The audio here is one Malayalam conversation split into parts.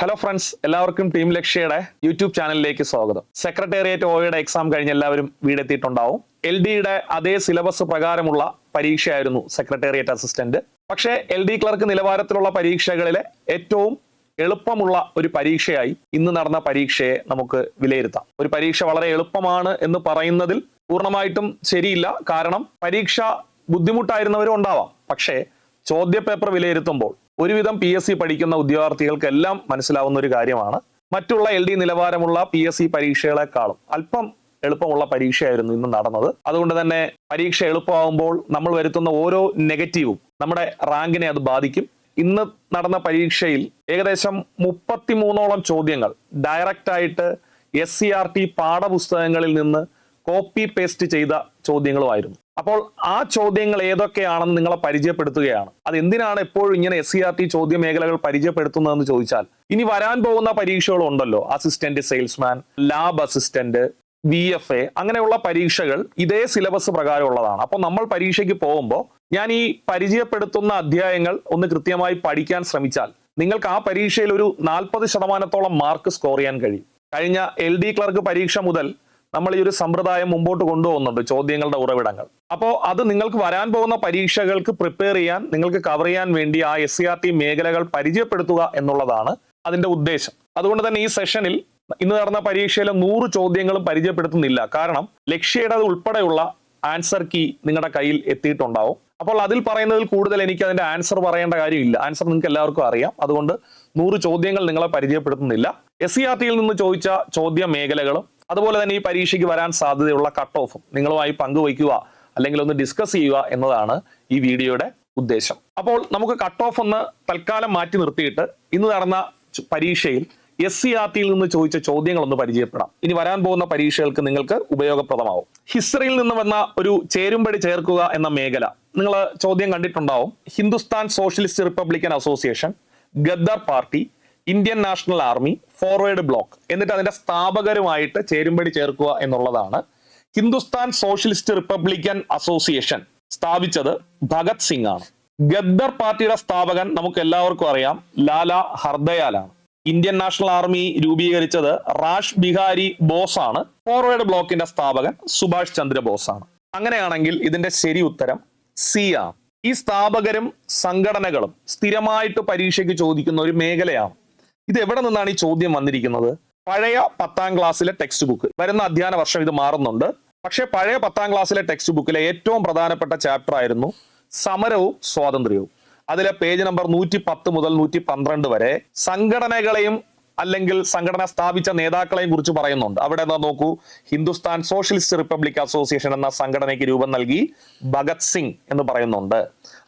ഹലോ ഫ്രണ്ട്സ് എല്ലാവർക്കും ടീം ലക്ഷ്യയുടെ യൂട്യൂബ് ചാനലിലേക്ക് സ്വാഗതം. സെക്രട്ടേറിയറ്റ് ഒയുടെ എക്സാം കഴിഞ്ഞ് എല്ലാവരും വീടെത്തിയിട്ടുണ്ടാവും. എൽ ഡിയുടെ അതേ സിലബസ് പ്രകാരമുള്ള പരീക്ഷയായിരുന്നു സെക്രട്ടേറിയറ്റ് അസിസ്റ്റന്റ് പക്ഷേ എൽ ഡി ക്ലർക്ക് നിലവാരത്തിലുള്ള പരീക്ഷകളിലെ ഏറ്റവും എളുപ്പമുള്ള ഒരു പരീക്ഷയായി ഇന്ന് നടന്ന പരീക്ഷയെ നമുക്ക് വിലയിരുത്താം. ഒരു പരീക്ഷ വളരെ എളുപ്പമാണ് എന്ന് പറയുന്നതിൽ പൂർണമായിട്ടും ശരിയില്ല. കാരണം പരീക്ഷ ബുദ്ധിമുട്ടായിരുന്നവരും ഉണ്ടാവാം. പക്ഷേ ചോദ്യപേപ്പർ വിലയിരുത്തുമ്പോൾ ഒരുവിധം പി എസ് സി പഠിക്കുന്ന ഉദ്യോഗാർത്ഥികൾക്കെല്ലാം മനസ്സിലാവുന്ന ഒരു കാര്യമാണ്. മറ്റുള്ള എൽ ഡി നിലവാരമുള്ള പി എസ് സി പരീക്ഷകളെക്കാളും അല്പം എളുപ്പമുള്ള പരീക്ഷയായിരുന്നു ഇന്ന് നടന്നത്. അതുകൊണ്ട് തന്നെ പരീക്ഷ എളുപ്പമാകുമ്പോൾ നമ്മൾ വരുത്തുന്ന ഓരോ നെഗറ്റീവും നമ്മുടെ റാങ്കിനെ അത് ബാധിക്കും. ഇന്ന് നടന്ന പരീക്ഷയിൽ ഏകദേശം മുപ്പത്തിമൂന്നോളം ചോദ്യങ്ങൾ ഡയറക്റ്റ് ആയിട്ട് എസ് സി ആർ ടി പാഠപുസ്തകങ്ങളിൽ നിന്ന് കോപ്പി പേസ്റ്റ് ചെയ്ത ചോദ്യങ്ങളുമായിരുന്നു. അപ്പോൾ ആ ചോദ്യങ്ങൾ ഏതൊക്കെയാണെന്ന് നിങ്ങളെ പരിചയപ്പെടുത്തുകയാണ്. അത് എന്തിനാണ് എപ്പോഴും ഇങ്ങനെ എസ് സി ആർ ടി ചോദ്യ മേഖലകൾ പരിചയപ്പെടുത്തുന്നതെന്ന് ചോദിച്ചാൽ ഇനി വരാൻ പോകുന്ന പരീക്ഷകളുണ്ടല്ലോ assistant salesman lab assistant V F A അങ്ങനെയുള്ള പരീക്ഷകൾ ഇതേ സിലബസ് പ്രകാരമുള്ളതാണ് അപ്പോൾ നമ്മൾ പരീക്ഷയ്ക്ക് പോകുമ്പോൾ ഞാൻ ഈ പരിചയപ്പെടുത്തുന്ന അധ്യായങ്ങൾ ഒന്ന് കൃത്യമായി പഠിക്കാൻ ശ്രമിച്ചാൽ നിങ്ങൾക്ക് ആ പരീക്ഷയിൽ ഒരു നാൽപ്പത് ശതമാനത്തോളം മാർക്ക് സ്കോർ ചെയ്യാൻ കഴിയും. കഴിഞ്ഞ എൽ ഡി ക്ലർക്ക് പരീക്ഷ മുതൽ നമ്മൾ ഈ ഒരു സമ്പ്രദായം മുമ്പോട്ട് കൊണ്ടുപോകുന്നുണ്ട് ചോദ്യങ്ങളുടെ ഉറവിടങ്ങൾ. അപ്പോൾ അത് നിങ്ങൾക്ക് വരാൻ പോകുന്ന പരീക്ഷകൾക്ക് പ്രിപ്പയർ ചെയ്യാൻ നിങ്ങൾക്ക് കവർ ചെയ്യാൻ വേണ്ടി ആ എസ് സി ആർ ടി മേഖലകൾ പരിചയപ്പെടുത്തുക എന്നുള്ളതാണ് അതിന്റെ ഉദ്ദേശം. അതുകൊണ്ട് തന്നെ ഈ സെഷനിൽ ഇന്ന് നടന്ന പരീക്ഷയിലെ നൂറ് ചോദ്യങ്ങളും പരിചയപ്പെടുത്തുന്നില്ല. കാരണം ലക്ഷ്യയുടെ ഉൾപ്പെടെയുള്ള ആൻസർ കീ നിങ്ങളുടെ കയ്യിൽ എത്തിയിട്ടുണ്ടാവും. അപ്പോൾ അതിൽ പറയുന്നതിൽ കൂടുതൽ എനിക്ക് അതിന്റെ ആൻസർ പറയേണ്ട കാര്യമില്ല. ആൻസർ നിങ്ങൾക്ക് എല്ലാവർക്കും അറിയാം. അതുകൊണ്ട് നൂറ് ചോദ്യങ്ങൾ നിങ്ങളെ പരിചയപ്പെടുത്തുന്നില്ല. എസ് സി ആർ ടിയിൽ നിന്ന് ചോദിച്ച ചോദ്യ മേഖലകളും അതുപോലെ തന്നെ ഈ പരീക്ഷയ്ക്ക് വരാൻ സാധ്യതയുള്ള കട്ട് ഓഫും നിങ്ങളുമായി പങ്കുവയ്ക്കുക അല്ലെങ്കിൽ ഒന്ന് ഡിസ്കസ് ചെയ്യുക എന്നതാണ് ഈ വീഡിയോയുടെ ഉദ്ദേശം. അപ്പോൾ നമുക്ക് കട്ട് ഓഫ് ഒന്ന് തൽക്കാലം മാറ്റി നിർത്തിയിട്ട് ഇന്ന് നടന്ന പരീക്ഷയിൽ എസ് സി ആർ ടിയിൽ നിന്ന് ചോദിച്ച ചോദ്യങ്ങൾ ഒന്ന് പരിചയപ്പെടാം. ഇനി വരാൻ പോകുന്ന പരീക്ഷകൾക്ക് നിങ്ങൾക്ക് ഉപയോഗപ്രദമാവും. ഹിസ്റ്ററിയിൽ നിന്ന് വന്ന ഒരു ചേരുംപടി ചേർക്കുക എന്ന മേഖല. നിങ്ങൾ ചോദ്യം കണ്ടിട്ടുണ്ടാവും. Hindustan socialist republican association Ghadar party Indian national army forward bloc എന്നിട്ട് അതിന്റെ സ്ഥാപകരുമായിട്ട് ചേരുംപടി ചേർക്കുക എന്നുള്ളതാണ് ഹിന്ദുസ്ഥാൻ സോഷ്യലിസ്റ്റ് റിപ്പബ്ലിക്കൻ അസോസിയേഷൻ സ്ഥാപിച്ചത് ഭഗത് സിംഗ് ആണ്. ഗദ്ദർ പാർട്ടിയുടെ സ്ഥാപകൻ നമുക്ക് എല്ലാവർക്കും അറിയാം ലാല ഹർദയാലാണ്. ഇന്ത്യൻ നാഷണൽ ആർമി രൂപീകരിച്ചത് റാഷ് ബിഹാരി ബോസ് ആണ്. ഫോർവേഡ് ബ്ലോക്കിന്റെ സ്ഥാപകൻ സുഭാഷ് ചന്ദ്ര ബോസ് ആണ്. അങ്ങനെയാണെങ്കിൽ ഇതിന്റെ ശരി ഉത്തരം സി ആണ്. ഈ സ്ഥാപകരും സംഘടനകളും സ്ഥിരമായിട്ട് പരീക്ഷയ്ക്ക് ചോദിക്കുന്ന ഒരു മേഖലയാണ്. ഇത് എവിടെ നിന്നാണ് ഈ ചോദ്യം വന്നിരിക്കുന്നത്? പഴയ പത്താം ക്ലാസ്സിലെ ടെക്സ്റ്റ് ബുക്ക് വരുന്ന അധ്യയന വർഷം ഇത് മാറുന്നുണ്ട്. പക്ഷേ പഴയ പത്താം ക്ലാസ്സിലെ ടെക്സ്റ്റ് ബുക്കിലെ ഏറ്റവും പ്രധാനപ്പെട്ട ചാപ്റ്റർ ആയിരുന്നു സമരവും സ്വാതന്ത്ര്യവും. അതിലെ പേജ് നമ്പർ നൂറ്റി പത്ത് മുതൽ നൂറ്റി പന്ത്രണ്ട് വരെ സംഘടനകളെയും അല്ലെങ്കിൽ സംഘടന സ്ഥാപിച്ച നേതാക്കളെയും കുറിച്ച് പറയുന്നുണ്ട്. അവിടെ എന്താ നോക്കൂ? ഹിന്ദുസ്ഥാൻ സോഷ്യലിസ്റ്റ് റിപ്പബ്ലിക് അസോസിയേഷൻ എന്ന സംഘടനയ്ക്ക് രൂപം നൽകി ഭഗത് സിംഗ് എന്ന് പറയുന്നുണ്ട്.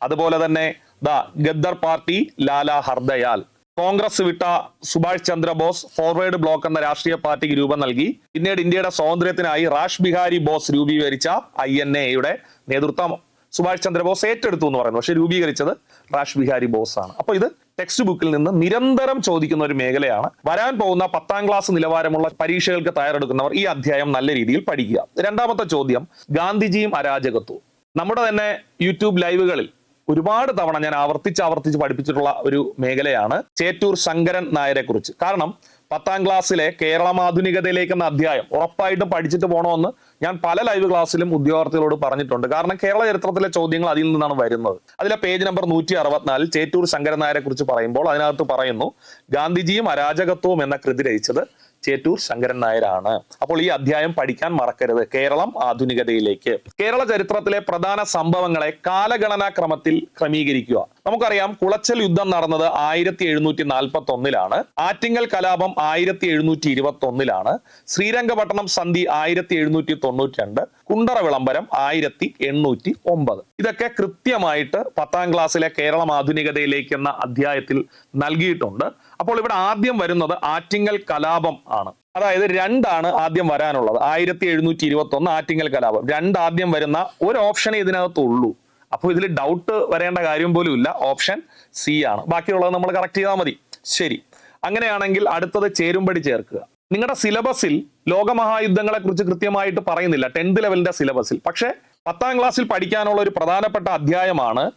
അതുപോലെ തന്നെ ദ ഗദ്ദർ പാർട്ടി ലാല ഹർദയാൽ. കോൺഗ്രസ് വിട്ട സുഭാഷ് ചന്ദ്രബോസ് ഫോർവേഡ് ബ്ലോക്ക് എന്ന രാഷ്ട്രീയ പാർട്ടിക്ക് രൂപം നൽകി. പിന്നീട് ഇന്ത്യയുടെ സ്വാതന്ത്ര്യത്തിനായി റാഷ് ബിഹാരി ബോസ് രൂപീകരിച്ച ഐ എൻ എയുടെ നേതൃത്വം സുഭാഷ് ചന്ദ്രബോസ് ഏറ്റെടുത്തു എന്ന് പറയുന്നു. പക്ഷെ രൂപീകരിച്ചത് റാഷ് ബിഹാരി ബോസ് ആണ്. അപ്പൊ ഇത് ടെക്സ്റ്റ് ബുക്കിൽ നിന്ന് നിരന്തരം ചോദിക്കുന്ന ഒരു മേഖലയാണ്. വരാൻ പോകുന്ന പത്താം ക്ലാസ് നിലവാരമുള്ള പരീക്ഷകൾക്ക് തയ്യാറെടുക്കുന്നവർ ഈ അധ്യായം നല്ല രീതിയിൽ പഠിക്കുക. രണ്ടാമത്തെ ചോദ്യം ഗാന്ധിജിയും അരാജകത്വവും. നമ്മുടെ തന്നെ യൂട്യൂബ് ലൈവുകളിൽ ഒരുപാട് തവണ ഞാൻ ആവർത്തിച്ച് ആവർത്തിച്ച് പഠിപ്പിച്ചിട്ടുള്ള ഒരു മേഖലയാണ് ചേറ്റൂർ ശങ്കരൻ നായരെ കുറിച്ച്. കാരണം പത്താം ക്ലാസ്സിലെ കേരളം ആധുനികതയിലേക്ക് എന്ന അധ്യായം ഉറപ്പായിട്ടും പഠിച്ചിട്ട് പോകണമെന്ന് ഞാൻ പല ലൈവ് ക്ലാസ്സിലും ഉദ്യോഗാർത്ഥികളോട് പറഞ്ഞിട്ടുണ്ട്. കാരണം കേരള ചരിത്രത്തിലെ ചോദ്യങ്ങൾ അതിൽ നിന്നാണ് വരുന്നത്. അതിലെ പേജ് നമ്പർ നൂറ്റി അറുപത്തിനാലിൽ ചേറ്റൂർ ശങ്കരൻ നായരെ കുറിച്ച് പറയുമ്പോൾ അതിനകത്ത് പറയുന്നു ഗാന്ധിജിയും അരാജകത്വവും എന്ന കൃതി രചിച്ചത് ചേറ്റൂർ ശങ്കരൻ നായരാണ്. അപ്പോൾ ഈ അധ്യായം പഠിക്കാൻ മറക്കരുത്. കേരളം ആധുനികതയിലേക്ക്. കേരള ചരിത്രത്തിലെ പ്രധാന സംഭവങ്ങളെ കാലഗണനാ ക്രമത്തിൽ ക്രമീകരിക്കുക. നമുക്കറിയാം കുളച്ചൽ യുദ്ധം നടന്നത് ആയിരത്തി എഴുന്നൂറ്റി നാൽപ്പത്തി ഒന്നിലാണ് ആറ്റിങ്ങൽ കലാപം ആയിരത്തി എഴുന്നൂറ്റി ഇരുപത്തി ഒന്നിലാണ് ശ്രീരംഗപട്ടണം സന്ധി ആയിരത്തി എഴുന്നൂറ്റി തൊണ്ണൂറ്റി രണ്ട് കുണ്ടറ വിളംബരം ആയിരത്തി എണ്ണൂറ്റി ഒമ്പത്. ഇതൊക്കെ കൃത്യമായിട്ട് പത്താം ക്ലാസ്സിലെ കേരളം ആധുനികതയിലേക്ക് എന്ന അധ്യായത്തിൽ നൽകിയിട്ടുണ്ട്. അപ്പോൾ ഇവിടെ ആദ്യം വരുന്നത് ആറ്റിങ്ങൽ കലാപം ആണ്. അതായത് രണ്ടാണ് ആദ്യം വരാനുള്ളത്. ആയിരത്തി എഴുന്നൂറ്റി ഇരുപത്തി ഒന്ന് ആറ്റിങ്ങൽ കലാപം. രണ്ട് ആദ്യം വരുന്ന ഒരു ഓപ്ഷനേ ഇതിനകത്തുള്ളൂ. അപ്പോൾ ഇതിൽ ഡൗട്ട് വരേണ്ട കാര്യം പോലും ഇല്ല. ഓപ്ഷൻ സി ആണ്. ബാക്കിയുള്ളത് നമ്മൾ കറക്റ്റ് ചെയ്താൽ മതി. ശരി. അങ്ങനെയാണെങ്കിൽ അടുത്തത് ചേരുംപടി ചേർക്കുക. നിങ്ങളുടെ സിലബസിൽ ലോകമഹായുദ്ധങ്ങളെക്കുറിച്ച് കൃത്യമായിട്ട് പറയുന്നില്ല. ടെൻത്ത് ലെവലിന്റെ സിലബസിൽ. പക്ഷേ പത്താം ക്ലാസ്സിൽ പഠിക്കാനുള്ള ഒരു പ്രധാനപ്പെട്ട അധ്യായമാണ്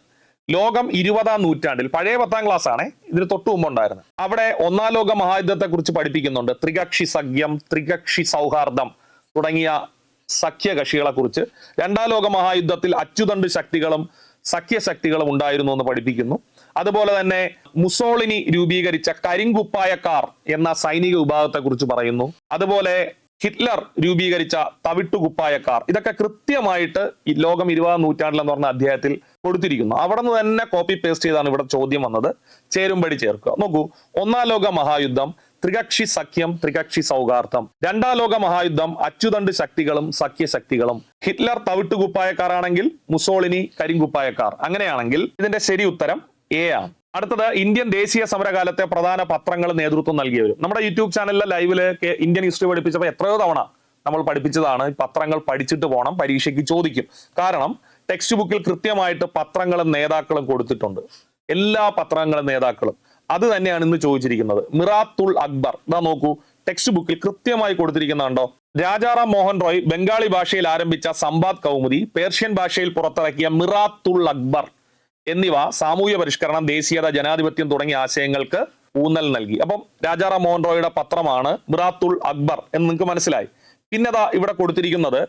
ലോകം ഇരുപതാം നൂറ്റാണ്ടിൽ. പഴയ പത്താം ക്ലാസ് ആണേ ഇതിന് തൊട്ടു മുമ്പ് ഉണ്ടായിരുന്നു. അവിടെ ഒന്നാം ലോക മഹായുദ്ധത്തെ കുറിച്ച് പഠിപ്പിക്കുന്നുണ്ട്. ത്രികക്ഷി സഖ്യം ത്രികക്ഷി സൗഹാർദ്ദം തുടങ്ങിയ സഖ്യകക്ഷികളെ കുറിച്ച് രണ്ടാം ലോക മഹായുദ്ധത്തിൽ അച്ചുതണ്ട് ശക്തികളും സഖ്യശക്തികളും ഉണ്ടായിരുന്നു എന്ന് പഠിപ്പിക്കുന്നു. അതുപോലെ തന്നെ മുസോളിനി രൂപീകരിച്ച കരിങ്കുപ്പായക്കാർ എന്ന സൈനിക വിഭാഗത്തെ കുറിച്ച് പറയുന്നു. അതുപോലെ ഹിറ്റ്ലർ രൂപീകരിച്ച തവിട്ടുകുപ്പായക്കാർ. ഇതൊക്കെ കൃത്യമായിട്ട് ഈ ലോകം ഇരുപതാം നൂറ്റാണ്ടിൽ എന്ന് പറഞ്ഞ അധ്യായത്തിൽ കൊടുത്തിരിക്കുന്നു. അവിടെ നിന്ന് തന്നെ കോപ്പി പേസ്റ്റ് ചെയ്താണ് ഇവിടെ ചോദ്യം വന്നത്. ചേരുംപടി ചേർക്കുക. നോക്കൂ. ഒന്നാം ലോക മഹായുദ്ധം ത്രികക്ഷി സഖ്യം ത്രികക്ഷി സൗഹാർദ്ദം. രണ്ടാം ലോക മഹായുദ്ധം അച്ചുതണ്ട് ശക്തികളും സഖ്യശക്തികളും. Hitler തവിട്ടുകുപ്പായക്കാരാണെങ്കിൽ Mussolini കരിങ്കുപ്പായക്കാർ. അങ്ങനെയാണെങ്കിൽ ഇതിന്റെ ശരി ഉത്തരം എ ആണ് അടുത്തത് ഇന്ത്യൻ ദേശീയ സമരകാലത്തെ പ്രധാന പത്രങ്ങൾ നേതൃത്വം നൽകിയവരും. നമ്മുടെ യൂട്യൂബ് ചാനലിലെ ലൈവിൽ ഇന്ത്യൻ ഹിസ്റ്ററി പഠിപ്പിച്ചപ്പോൾ എത്രയോ തവണ നമ്മൾ പഠിപ്പിച്ചതാണ് പത്രങ്ങൾ പഠിച്ചിട്ട് പോകണം പരീക്ഷയ്ക്ക് ചോദിക്കും. കാരണം ടെക്സ്റ്റ് ബുക്കിൽ കൃത്യമായിട്ട് പത്രങ്ങളും നേതാക്കളും കൊടുത്തിട്ടുണ്ട്. എല്ലാ പത്രങ്ങളും നേതാക്കളും. അത് തന്നെയാണ് ഇന്ന് ചോദിച്ചിരിക്കുന്നത്. മിറാത്തുൽ അക്ബർ. ഇതാ നോക്കൂ ടെക്സ്റ്റ് ബുക്കിൽ കൃത്യമായി കൊടുത്തിരിക്കുന്നുണ്ടോ രാജാറാം മോഹൻ റോയ് ബംഗാളി ഭാഷയിൽ ആരംഭിച്ച സമ്പാദ് കൗമുദി പേർഷ്യൻ ഭാഷയിൽ പുറത്തിറക്കിയ മിറാത്തുൽ അക്ബർ. എന്നിവ സാമൂഹ്യ പരിഷ്കരണം ദേശീയത ജനാധിപത്യം തുടങ്ങിയ ആശയങ്ങൾക്ക് ഊന്നൽ നൽകി. അപ്പം രാജാറാം മോഹൻ റോയുടെ പത്രമാണ് മിറാത്തുൽ അക്ബർ എന്ന് നിങ്ങൾക്ക് മനസ്സിലായി. പിന്നെ ദാ ഇവിടെ കൊടുത്തിരിക്കുന്നത്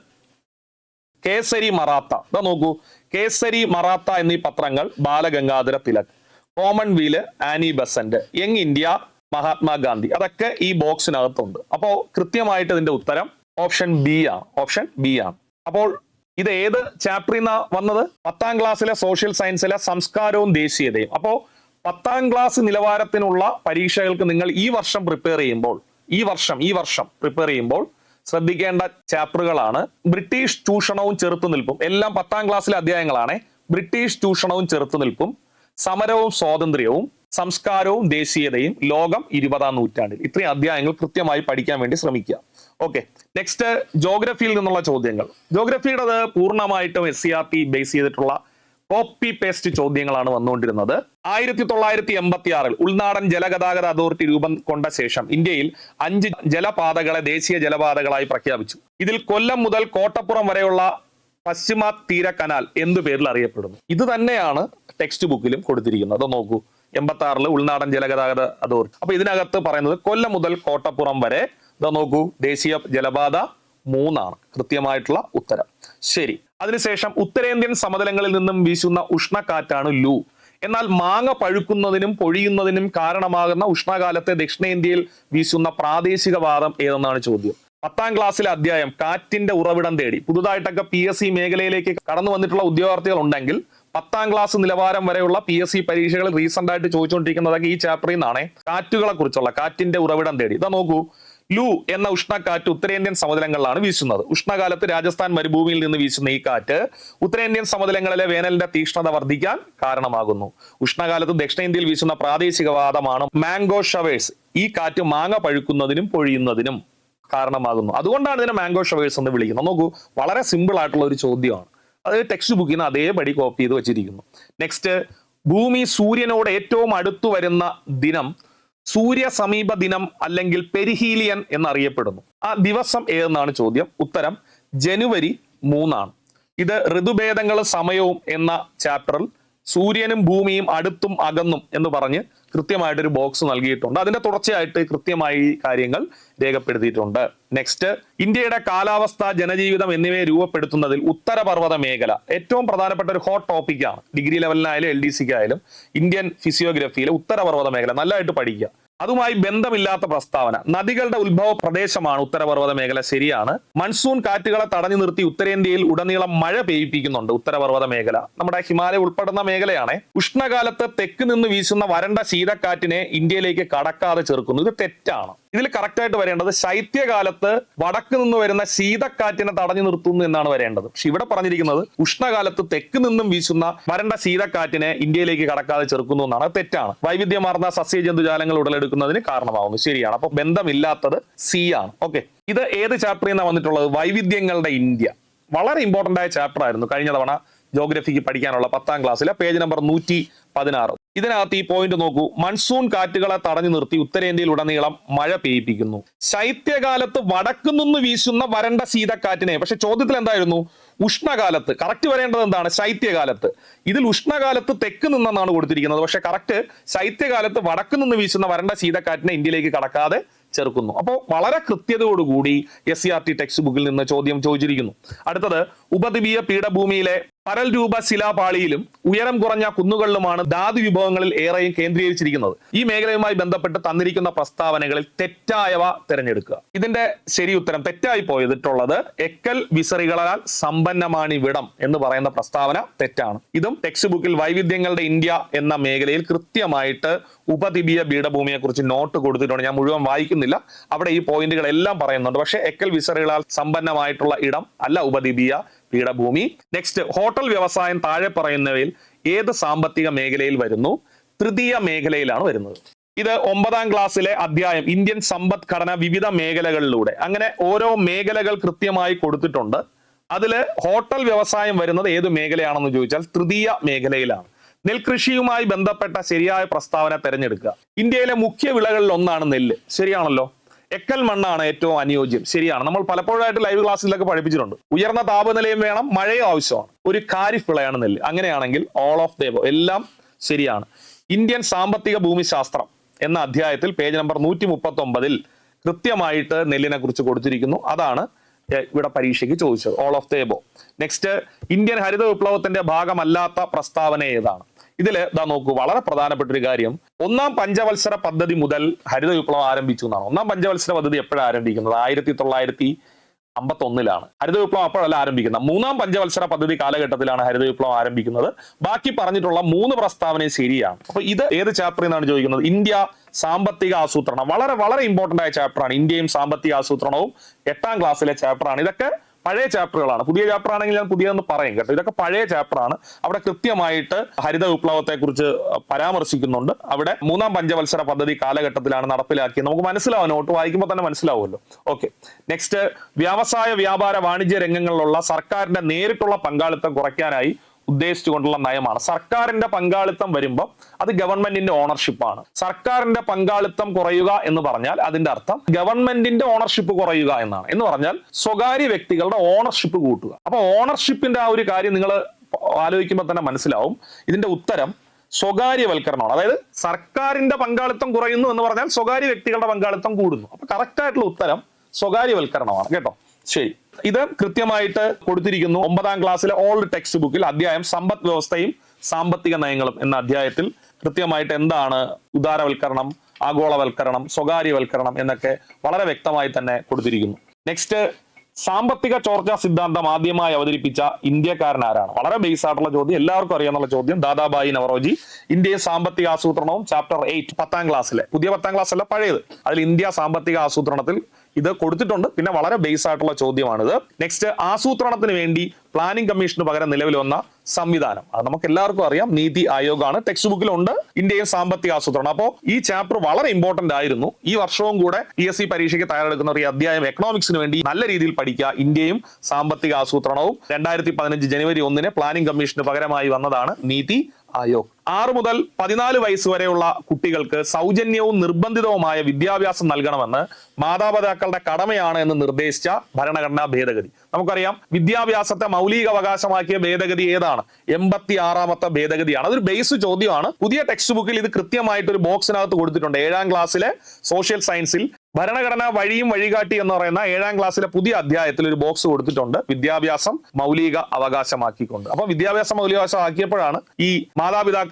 കേസരി മറാത്ത. ഇതാ നോക്കൂ കേസരി മറാത്ത എന്നീ പത്രങ്ങൾ Balagangadhara Tilak common commonweal Annie Besant young India Mahatma Gandhi അതൊക്കെ ഈ ബോക്സിനകത്തുണ്ട്. അപ്പോൾ കൃത്യമായിട്ട് ഇതിന്റെ ഉത്തരം ഓപ്ഷൻ ബി ആണ് ഓപ്ഷൻ ബി ആണ്. അപ്പോൾ ഇത് ഏത് ചാപ്റ്ററിൽ നിന്ന് വന്നത്? പത്താം ക്ലാസ്സിലെ സോഷ്യൽ സയൻസിലെ സംസ്കാരവും ദേശീയതയും. അപ്പോൾ പത്താം ക്ലാസ് നിലവാരത്തിനുള്ള പരീക്ഷകൾക്ക് നിങ്ങൾ ഈ വർഷം പ്രിപ്പയർ ചെയ്യുമ്പോൾ ഈ വർഷം ഈ വർഷം പ്രിപ്പയർ ചെയ്യുമ്പോൾ ശ്രദ്ധിക്കേണ്ട ചാപ്റ്ററുകളാണ് ബ്രിട്ടീഷ് ചൂഷണവും ചെറുത്തുനിൽപ്പും എല്ലാം പത്താം ക്ലാസ്സിലെ അധ്യായങ്ങളാണ്. ബ്രിട്ടീഷ് ചൂഷണവും ചെറുത്തുനിൽപ്പും സമരവും സ്വാതന്ത്ര്യവും സംസ്കാരവും ദേശീയതയും ലോകം ഇരുപതാം നൂറ്റാണ്ടിൽ. ഇത്രയും അധ്യായങ്ങൾ കൃത്യമായി പഠിക്കാൻ വേണ്ടി ശ്രമിക്കുക. ഓക്കെ നെക്സ്റ്റ് ജോഗ്രഫിയിൽ നിന്നുള്ള ചോദ്യങ്ങൾ. ജോഗ്രഫിയുടേത് പൂർണമായിട്ടും S C R T base ചെയ്തിട്ടുള്ള കോപ്പി പേസ്റ്റ് ചോദ്യങ്ങളാണ് വന്നുകൊണ്ടിരുന്നത്. ആയിരത്തി തൊള്ളായിരത്തി എൺപത്തി ആറിൽ ഉൾനാടൻ ജലഗതാഗത അതോറിറ്റി രൂപം കൊണ്ട ശേഷം ഇന്ത്യയിൽ അഞ്ച് ജലപാതകളെ ദേശീയ ജലപാതകളായി പ്രഖ്യാപിച്ചു. ഇതിൽ കൊല്ലം മുതൽ കോട്ടപ്പുറം വരെയുള്ള പശ്ചിമ തീര കനാൽ എന്തു പേരിൽ അറിയപ്പെടുന്നു? ഇത് തന്നെയാണ് ടെക്സ്റ്റ് ബുക്കിലും കൊടുത്തിരിക്കുന്നത്. അത് നോക്കൂ. എൺപത്തി ആറിൽ ഉൾനാടൻ ജലഗതാഗത അതോറിറ്റി. അപ്പൊ ഇതിനകത്ത് പറയുന്നത് കൊല്ലം മുതൽ കോട്ടപ്പുറം വരെ ഇതാ നോക്കൂ ദേശീയ ജലപാത മൂന്നാണ് കൃത്യമായിട്ടുള്ള ഉത്തരം. ശരി. അതിനുശേഷം ഉത്തരേന്ത്യൻ സമതലങ്ങളിൽ നിന്നും വീശുന്ന ഉഷ്ണക്കാറ്റാണ് ലൂ. എന്നാൽ മാങ്ങ പഴുക്കുന്നതിനും പൊഴിയുന്നതിനും കാരണമാകുന്ന ഉഷ്ണകാലത്തെ ദക്ഷിണേന്ത്യയിൽ വീശുന്ന പ്രാദേശിക വാദം ഏതെന്നാണ് ചോദ്യം? പത്താം ക്ലാസ്സിലെ അധ്യായം കാറ്റിന്റെ ഉറവിടം തേടി. പുതുതായിട്ടൊക്കെ പി എസ് സി മേഖലയിലേക്ക് കടന്നു വന്നിട്ടുള്ള ഉദ്യോഗാർത്ഥികൾ ഉണ്ടെങ്കിൽ പത്താം ക്ലാസ് നിലവാരം വരെയുള്ള പി എസ് സി പരീക്ഷകൾ റീസെന്റ് ആയിട്ട് ചോദിച്ചുകൊണ്ടിരിക്കുന്നതൊക്കെ ഈ ചാപ്റ്ററിൽ നിന്നാണ്. കാറ്റുകളെ കുറിച്ചുള്ള കാറ്റിന്റെ ഉറവിടം തേടി. ഇതാ നോക്കൂ ലൂ എന്ന ഉഷ്ണക്കാറ്റ് ഉത്തരേന്ത്യൻ സമതലങ്ങളിലാണ് വീശുന്നത്. ഉഷ്ണകാലത്ത് രാജസ്ഥാൻ മരുഭൂമിയിൽ നിന്ന് വീശുന്ന ഈ കാറ്റ് ഉത്തരേന്ത്യൻ സമതലങ്ങളിലെ വേനലിന്റെ തീക്ഷ്ണത വർദ്ധിക്കാൻ കാരണമാകുന്നു. ഉഷ്ണകാലത്ത് ദക്ഷിണേന്ത്യയിൽ വീശുന്ന പ്രാദേശിക വാദമാണ് മാംഗോ ഷവേഴ്സ്. ഈ കാറ്റ് മാങ്ങ പഴുക്കുന്നതിനും പൊഴിയുന്നതിനും കാരണമാകുന്നു. അതുകൊണ്ടാണ് ഇതിനെ മാംഗോ ഷവേഴ്സ് എന്ന് വിളിക്കുന്നത്. നോക്കൂ വളരെ സിമ്പിൾ ആയിട്ടുള്ള ഒരു ചോദ്യമാണ്. അത് ടെക്സ്റ്റ് ബുക്കിൽ നിന്ന് അതേപടി കോപ്പി ചെയ്ത് വെച്ചിരിക്കുന്നു. നെക്സ്റ്റ് ഭൂമി സൂര്യനോട് ഏറ്റവും അടുത്തു വരുന്ന ദിനം സൂര്യ സമീപ ദിനം അല്ലെങ്കിൽ പെരിഹീലിയൻ എന്നറിയപ്പെടുന്നു. ആ ദിവസം ഏതെന്നാണ് ചോദ്യം? ഉത്തരം ജനുവരി മൂന്നാണ്. ഇത് ഋതുഭേദങ്ങളും സമയവും എന്ന ചാപ്റ്ററിൽ സൂര്യനും ഭൂമിയും അടുത്തും അകന്നും എന്ന് പറഞ്ഞ് കൃത്യമായിട്ടൊരു ബോക്സ് നൽകിയിട്ടുണ്ട്. അതിന്റെ തുടർച്ചയായിട്ട് കൃത്യമായി കാര്യങ്ങൾ രേഖപ്പെടുത്തിയിട്ടുണ്ട്. നെക്സ്റ്റ് ഇന്ത്യയുടെ കാലാവസ്ഥ ജനജീവിതം എന്നിവയെ രൂപപ്പെടുത്തുന്നതിൽ ഉത്തരപർവത മേഖല ഏറ്റവും പ്രധാനപ്പെട്ട ഒരു ഹോട്ട് ടോപ്പിക്കാണ് ഡിഗ്രി ലെവലിനായാലും എൽ ഡി സിക്കായാലും ഇന്ത്യൻ ഫിസിയോഗ്രഫിയിലെ ഉത്തരപർവത മേഖല നല്ലതായിട്ട് പഠിക്കുക. അതുമായി ബന്ധമില്ലാത്ത പ്രസ്താവന. നദികളുടെ ഉത്ഭവ പ്രദേശമാണ് ഉത്തരപർവത മേഖല ശരിയാണ്. മൺസൂൺ കാറ്റുകളെ തടഞ്ഞു നിർത്തി ഉത്തരേന്ത്യയിൽ ഉടനീളം മഴ പെയ്യിപ്പിക്കുന്നുണ്ട് ഉത്തരപർവത മേഖല. നമ്മുടെ ഹിമാലയ ഉൾപ്പെടുന്ന മേഖലയാണ്. ഉഷ്ണകാലത്ത് തെക്ക് നിന്ന് വീശുന്ന വരണ്ട ശീതക്കാറ്റിനെ ഇന്ത്യയിലേക്ക് കടക്കാതെ ചെറുക്കുന്നു. ഇത് തെറ്റാണ്. ഇതിൽ കറക്റ്റ് ആയിട്ട് വരേണ്ടത് ശൈത്യകാലത്ത് വടക്ക് നിന്ന് വരുന്ന ശീതക്കാറ്റിനെ തടഞ്ഞു നിർത്തുന്നു എന്നാണ് വരേണ്ടത്. പക്ഷെ ഇവിടെ പറഞ്ഞിരിക്കുന്നത് ഉഷ്ണകാലത്ത് തെക്ക് നിന്നും വീശുന്ന വരണ്ട ശീതക്കാറ്റിനെ ഇന്ത്യയിലേക്ക് കടക്കാതെ ചെറുക്കുന്നു എന്നാണ്. തെറ്റാണ്. വൈവിധ്യമാർന്ന സസ്യജന്തുജാലങ്ങൾ ഉടലെടുക്കുന്നതിന് കാരണമാവുന്നു. ശരിയാണ്. അപ്പൊ ബന്ധമില്ലാത്തത് സി ആണ്. ഓക്കെ ഇത് ഏത് ചാപ്റ്ററിൽ നിന്നാണ് വന്നിട്ടുള്ളത്? വൈവിധ്യങ്ങളുടെ ഇന്ത്യ. വളരെ ഇമ്പോർട്ടന്റ് ആയ ചാപ്റ്റർ ആയിരുന്നു. കഴിഞ്ഞ തവണ ജോഗ്രഫിക്ക് പഠിക്കാനുള്ള പത്താം ക്ലാസ്സിലെ പേജ് നമ്പർ നൂറ്റി പതിനാറ്. ഇതിനകത്ത് ഈ പോയിന്റ് നോക്കൂ. മൺസൂൺ കാറ്റുകളെ തടഞ്ഞു നിർത്തി ഉത്തരേന്ത്യയിൽ ഉടനീളം മഴ പെയ്യിപ്പിക്കുന്നു. ശൈത്യകാലത്ത് വടക്കു നിന്ന് വീശുന്ന വരണ്ട ശീതക്കാറ്റിനെ പക്ഷെ ചോദ്യത്തിൽ എന്തായിരുന്നു? ഉഷ്ണകാലത്ത്. കറക്റ്റ് വരേണ്ടത് എന്താണ്? ശൈത്യകാലത്ത്. ഇതിൽ ഉഷ്ണകാലത്ത് തെക്ക് നിന്നെന്നാണ് കൊടുത്തിരിക്കുന്നത്. പക്ഷെ കറക്റ്റ് ശൈത്യകാലത്ത് വടക്കു നിന്ന് വീശുന്ന വരണ്ട ശീതക്കാറ്റിനെ ഇന്ത്യയിലേക്ക് കടക്കാതെ ചെറുക്കുന്നു. അപ്പോൾ വളരെ കൃത്യതയോടുകൂടി S C R T text ബുക്കിൽ നിന്ന് ചോദ്യം ചോദിച്ചിരിക്കുന്നു. അടുത്തത് ഉപദ്വീപീയ പീഠഭൂമിയിലെ പരൽ രൂപ ശിലാപാളിയിലും ഉയരം കുറഞ്ഞ കുന്നുകളിലുമാണ് ധാതു വിഭവങ്ങളിൽ ഏറെയും കേന്ദ്രീകരിച്ചിരിക്കുന്നത്. ഈ മേഖലയുമായി ബന്ധപ്പെട്ട് തന്നിരിക്കുന്ന പ്രസ്താവനകളിൽ തെറ്റായവ തിരഞ്ഞെടുക്കുക. ഇതിന്റെ ശരി ഉത്തരം തെറ്റായി പോയിട്ടുള്ളത് എക്കൽ വിസറികളാൽ സമ്പന്നമാണ് ഇവിടം എന്ന് പറയുന്ന പ്രസ്താവന തെറ്റാണ്. ഇതും ടെക്സ്റ്റ് ബുക്കിൽ വൈവിധ്യങ്ങളുടെ ഇന്ത്യ എന്ന മേഖലയിൽ കൃത്യമായിട്ട് ഉപദ്വീപീയ പീഠഭൂമിയെ കുറിച്ച് നോട്ട് കൊടുത്തിട്ടുണ്ട്. ഞാൻ മുഴുവൻ വായിക്കുന്നില്ല. അവിടെ ഈ പോയിന്റുകൾ എല്ലാം പറയുന്നുണ്ട്. പക്ഷേ എക്കൽ വിസറികളാൽ സമ്പന്നമായിട്ടുള്ള ഇടം അല്ല ഉപദ്വീപീയ പീഠഭൂമി. നെക്സ്റ്റ് ഹോട്ടൽ വ്യവസായം താഴെ പറയുന്നവയിൽ ഏത് സാമ്പത്തിക മേഖലയിൽ വരുന്നു? തൃതീയ മേഖലയിലാണ് വരുന്നത്. ഇത് ഒമ്പതാം ക്ലാസ്സിലെ അധ്യായം ഇന്ത്യൻ സമ്പദ്ഘടന വിവിധ മേഖലകളിലൂടെ. അങ്ങനെ ഓരോ മേഖലകൾ കൃത്യമായി കൊടുത്തിട്ടുണ്ട്. അതിൽ ഹോട്ടൽ വ്യവസായം വരുന്നത് ഏത് മേഖലയാണെന്ന് ചോദിച്ചാൽ തൃതീയ മേഖലയിലാണ്. നെൽകൃഷിയുമായി ബന്ധപ്പെട്ട ശരിയായ പ്രസ്താവന തിരഞ്ഞെടുക്കുക. ഇന്ത്യയിലെ മുഖ്യ വിളകളിൽ ഒന്നാണ് നെല്ല്. ശരിയാണല്ലോ? എക്കൽ മണ്ണാണ് ഏറ്റവും അനുയോജ്യം. ശരിയാണ്. നമ്മൾ പലപ്പോഴായിട്ട് ലൈവ് ക്ലാസ്സിലൊക്കെ പഠിപ്പിച്ചിട്ടുണ്ട്. ഉയർന്ന താപനിലയും വേണം മഴയും ആവശ്യമാണ്. ഒരു കാരിഫ് വിളയാണ് നെല്ല്. അങ്ങനെയാണെങ്കിൽ ഓൾ ഓഫ് ദേവോ എല്ലാം ശരിയാണ്. ഇന്ത്യൻ സാമ്പത്തിക ഭൂമിശാസ്ത്രം എന്ന അധ്യായത്തിൽ പേജ് നമ്പർ നൂറ്റി മുപ്പത്തി ഒമ്പതിൽ കൃത്യമായിട്ട് നെല്ലിനെ കുറിച്ച് കൊടുത്തിരിക്കുന്നു. അതാണ് ഇവിടെ പരീക്ഷയ്ക്ക് ചോദിച്ചത്. All of the above next Indian ഹരിത വിപ്ലവത്തിന്റെ ഭാഗമല്ലാത്ത പ്രസ്താവന ഏതാണ്? ഇതിൽ ഇതാ നോക്കൂ വളരെ പ്രധാനപ്പെട്ട ഒരു കാര്യം. ഒന്നാം പഞ്ചവത്സര പദ്ധതി മുതൽ ഹരിത വിപ്ലവം ആരംഭിച്ചു എന്നാണ് ഒന്നാം പഞ്ചവത്സര പദ്ധതി എപ്പോഴാണ് ആരംഭിക്കുന്നത്? ആയിരത്തി തൊള്ളായിരത്തി അമ്പത്തി ഒന്നിലാണ് ഹരിത വിപ്ലവം അപ്പോഴല്ല ആരംഭിക്കുന്നത്. മൂന്നാം പഞ്ചവത്സര പദ്ധതി കാലഘട്ടത്തിലാണ് ഹരിത വിപ്ലവം ആരംഭിക്കുന്നത്. ബാക്കി പറഞ്ഞിട്ടുള്ള മൂന്ന് പ്രസ്താവനയും ശരിയാണ്. അപ്പൊ ഇത് ഏത് ചാപ്റ്ററിൽ നിന്നാണ് ചോദിക്കുന്നത്? ഇന്ത്യ സാമ്പത്തിക ആസൂത്രണം. വളരെ വളരെ ഇമ്പോർട്ടന്റ് ആയ ചാപ്റ്ററാണ് ഇന്ത്യയും സാമ്പത്തിക ആസൂത്രണവും എട്ടാം ക്ലാസ്സിലെ ചാപ്റ്ററാണ് ഇതൊക്കെ പഴയ ചാപ്റ്ററുകളാണ് പുതിയ ചാപ്റ്റർ ആണെങ്കിൽ ഞാൻ പുതിയതെന്ന് പറയും കേട്ടോ. ഇതൊക്കെ പഴയ ചാപ്റ്ററാണ് അവിടെ കൃത്യമായിട്ട് ഹരിത വിപ്ലവത്തെ കുറിച്ച് പരാമർശിക്കുന്നുണ്ട്. അവിടെ മൂന്നാം പഞ്ചവത്സര പദ്ധതി കാലഘട്ടത്തിലാണ് നടപ്പിലാക്കിയത്. നമുക്ക് മനസ്സിലാവും. നോട്ട് വായിക്കുമ്പോൾ തന്നെ മനസ്സിലാവുമല്ലോ. ഓക്കെ നെക്സ്റ്റ് വ്യവസായ വ്യാപാര വാണിജ്യ രംഗങ്ങളിലുള്ള സർക്കാരിന്റെ നേരിട്ടുള്ള പങ്കാളിത്തം കുറയ്ക്കാനായി ഉദ്ദേശിച്ചുകൊണ്ടുള്ള നയമാണ്. സർക്കാരിന്റെ പങ്കാളിത്തം വരുമ്പോൾ അത് ഗവൺമെന്റിന്റെ ഓണർഷിപ്പാണ് സർക്കാരിന്റെ പങ്കാളിത്തം കുറയുക എന്ന് പറഞ്ഞാൽ അതിന്റെ അർത്ഥം ഗവൺമെന്റിന്റെ ഓണർഷിപ്പ് കുറയുക എന്നാണ്. എന്ന് പറഞ്ഞാൽ സ്വകാര്യ വ്യക്തികളുടെ ഓണർഷിപ്പ് കൂട്ടുക. അപ്പൊ ഓണർഷിപ്പിന്റെ ആ ഒരു കാര്യം നിങ്ങൾ ആലോചിക്കുമ്പോൾ തന്നെ മനസ്സിലാവും. ഇതിന്റെ ഉത്തരം സ്വകാര്യവൽക്കരണമാണ്. അതായത് സർക്കാരിന്റെ പങ്കാളിത്തം കുറയുന്നു എന്ന് പറഞ്ഞാൽ സ്വകാര്യ വ്യക്തികളുടെ പങ്കാളിത്തം കൂടുന്നു. അപ്പൊ കറക്റ്റ് ആയിട്ടുള്ള ഉത്തരം സ്വകാര്യവൽക്കരണമാണ്. കേട്ടോ? ശരി. ഇത് കൃത്യമായിട്ട് കൊടുത്തിരിക്കുന്നു. ഒമ്പതാം ക്ലാസ്സിലെ ഓൾഡ് ടെക്സ്റ്റ് ബുക്കിൽ അധ്യായം സമ്പദ് വ്യവസ്ഥയും സാമ്പത്തിക നയങ്ങളും എന്ന അധ്യായത്തിൽ കൃത്യമായിട്ട് എന്താണ് ഉദാരവൽക്കരണം ആഗോളവൽക്കരണം സ്വകാര്യവൽക്കരണം എന്നൊക്കെ വളരെ വ്യക്തമായി തന്നെ കൊടുത്തിരിക്കുന്നു. നെക്സ്റ്റ് സാമ്പത്തിക ചോർച്ചാ സിദ്ധാന്തം ആദ്യമായി അവതരിപ്പിച്ച ഇന്ത്യക്കാരൻ ആരാണ്? വളരെ ബേസ് ആയിട്ടുള്ള ചോദ്യം എല്ലാവർക്കും അറിയാവുന്ന ചോദ്യം ദാദാബായി നവറോജി ഇന്ത്യയെ സാമ്പത്തിക ആസൂത്രണവും ചാപ്റ്റർ എയ്റ്റ് പത്താം ക്ലാസ്സിലെ പുതിയ പത്താം ക്ലാസ് അല്ല പഴയത്. അതിൽ ഇന്ത്യ സാമ്പത്തിക ആസൂത്രണത്തിൽ ഇത് കൊടുത്തിട്ടുണ്ട്. പിന്നെ വളരെ ബേസ് ആയിട്ടുള്ള ചോദ്യമാണിത്. നെക്സ്റ്റ് ആസൂത്രണത്തിന് വേണ്ടി പ്ലാനിംഗ് കമ്മീഷന് പകരം നിലവിൽ വന്ന സംവിധാനം. അത് നമുക്ക് എല്ലാവർക്കും അറിയാം. നീതി ആയോഗാണ്. ടെക്സ്റ്റ് ബുക്കിലുണ്ട് ഇന്ത്യയിൽ സാമ്പത്തിക ആസൂത്രണം. അപ്പോൾ ഈ ചാപ്റ്റർ വളരെ ഇമ്പോർട്ടന്റ് ആയിരുന്നു. ഈ വർഷവും കൂടെ പി എസ് സി പരീക്ഷയ്ക്ക് തയ്യാറെടുക്കുന്ന ഈ അധ്യായം എക്കണോമിക്സിന് വേണ്ടി നല്ല രീതിയിൽ പഠിക്കുക. ഇന്ത്യയും സാമ്പത്തിക ആസൂത്രണവും രണ്ടായിരത്തി പതിനഞ്ച് ജനുവരി ഒന്നിന് പ്ലാനിംഗ് കമ്മീഷന് പകരമായി വന്നതാണ് നീതി ആയോഗ്. ആറ് മുതൽ പതിനാല് വയസ്സ് വരെയുള്ള കുട്ടികൾക്ക് സൗജന്യവും നിർബന്ധിതവുമായ വിദ്യാഭ്യാസം നൽകണമെന്ന് മാതാപിതാക്കളുടെ കടമയാണ് എന്ന് നിർദ്ദേശിച്ച ഭരണഘടനാ ഭേദഗതി. നമുക്കറിയാം വിദ്യാഭ്യാസത്തെ മൗലിക അവകാശമാക്കിയ ഭേദഗതി ഏതാണ്? എൺപത്തി ആറാമത്തെ ഭേദഗതിയാണ്. അതൊരു ബേസ് ചോദ്യമാണ്. പുതിയ ടെക്സ്റ്റ് ബുക്കിൽ ഇത് കൃത്യമായിട്ട് ഒരു ബോക്സിനകത്ത് കൊടുത്തിട്ടുണ്ട്. ഏഴാം ക്ലാസ്സിലെ സോഷ്യൽ സയൻസിൽ ഭരണഘടന വഴിയും വഴികാട്ടി എന്ന് പറയുന്ന ഏഴാം ക്ലാസ്സിലെ പുതിയ അധ്യായത്തിൽ ഒരു ബോക്സ് കൊടുത്തിട്ടുണ്ട്. വിദ്യാഭ്യാസം മൗലിക അവകാശമാക്കിക്കൊണ്ട് അപ്പൊ വിദ്യാഭ്യാസം മൗലികാവകാശമാക്കിയപ്പോഴാണ് ഈ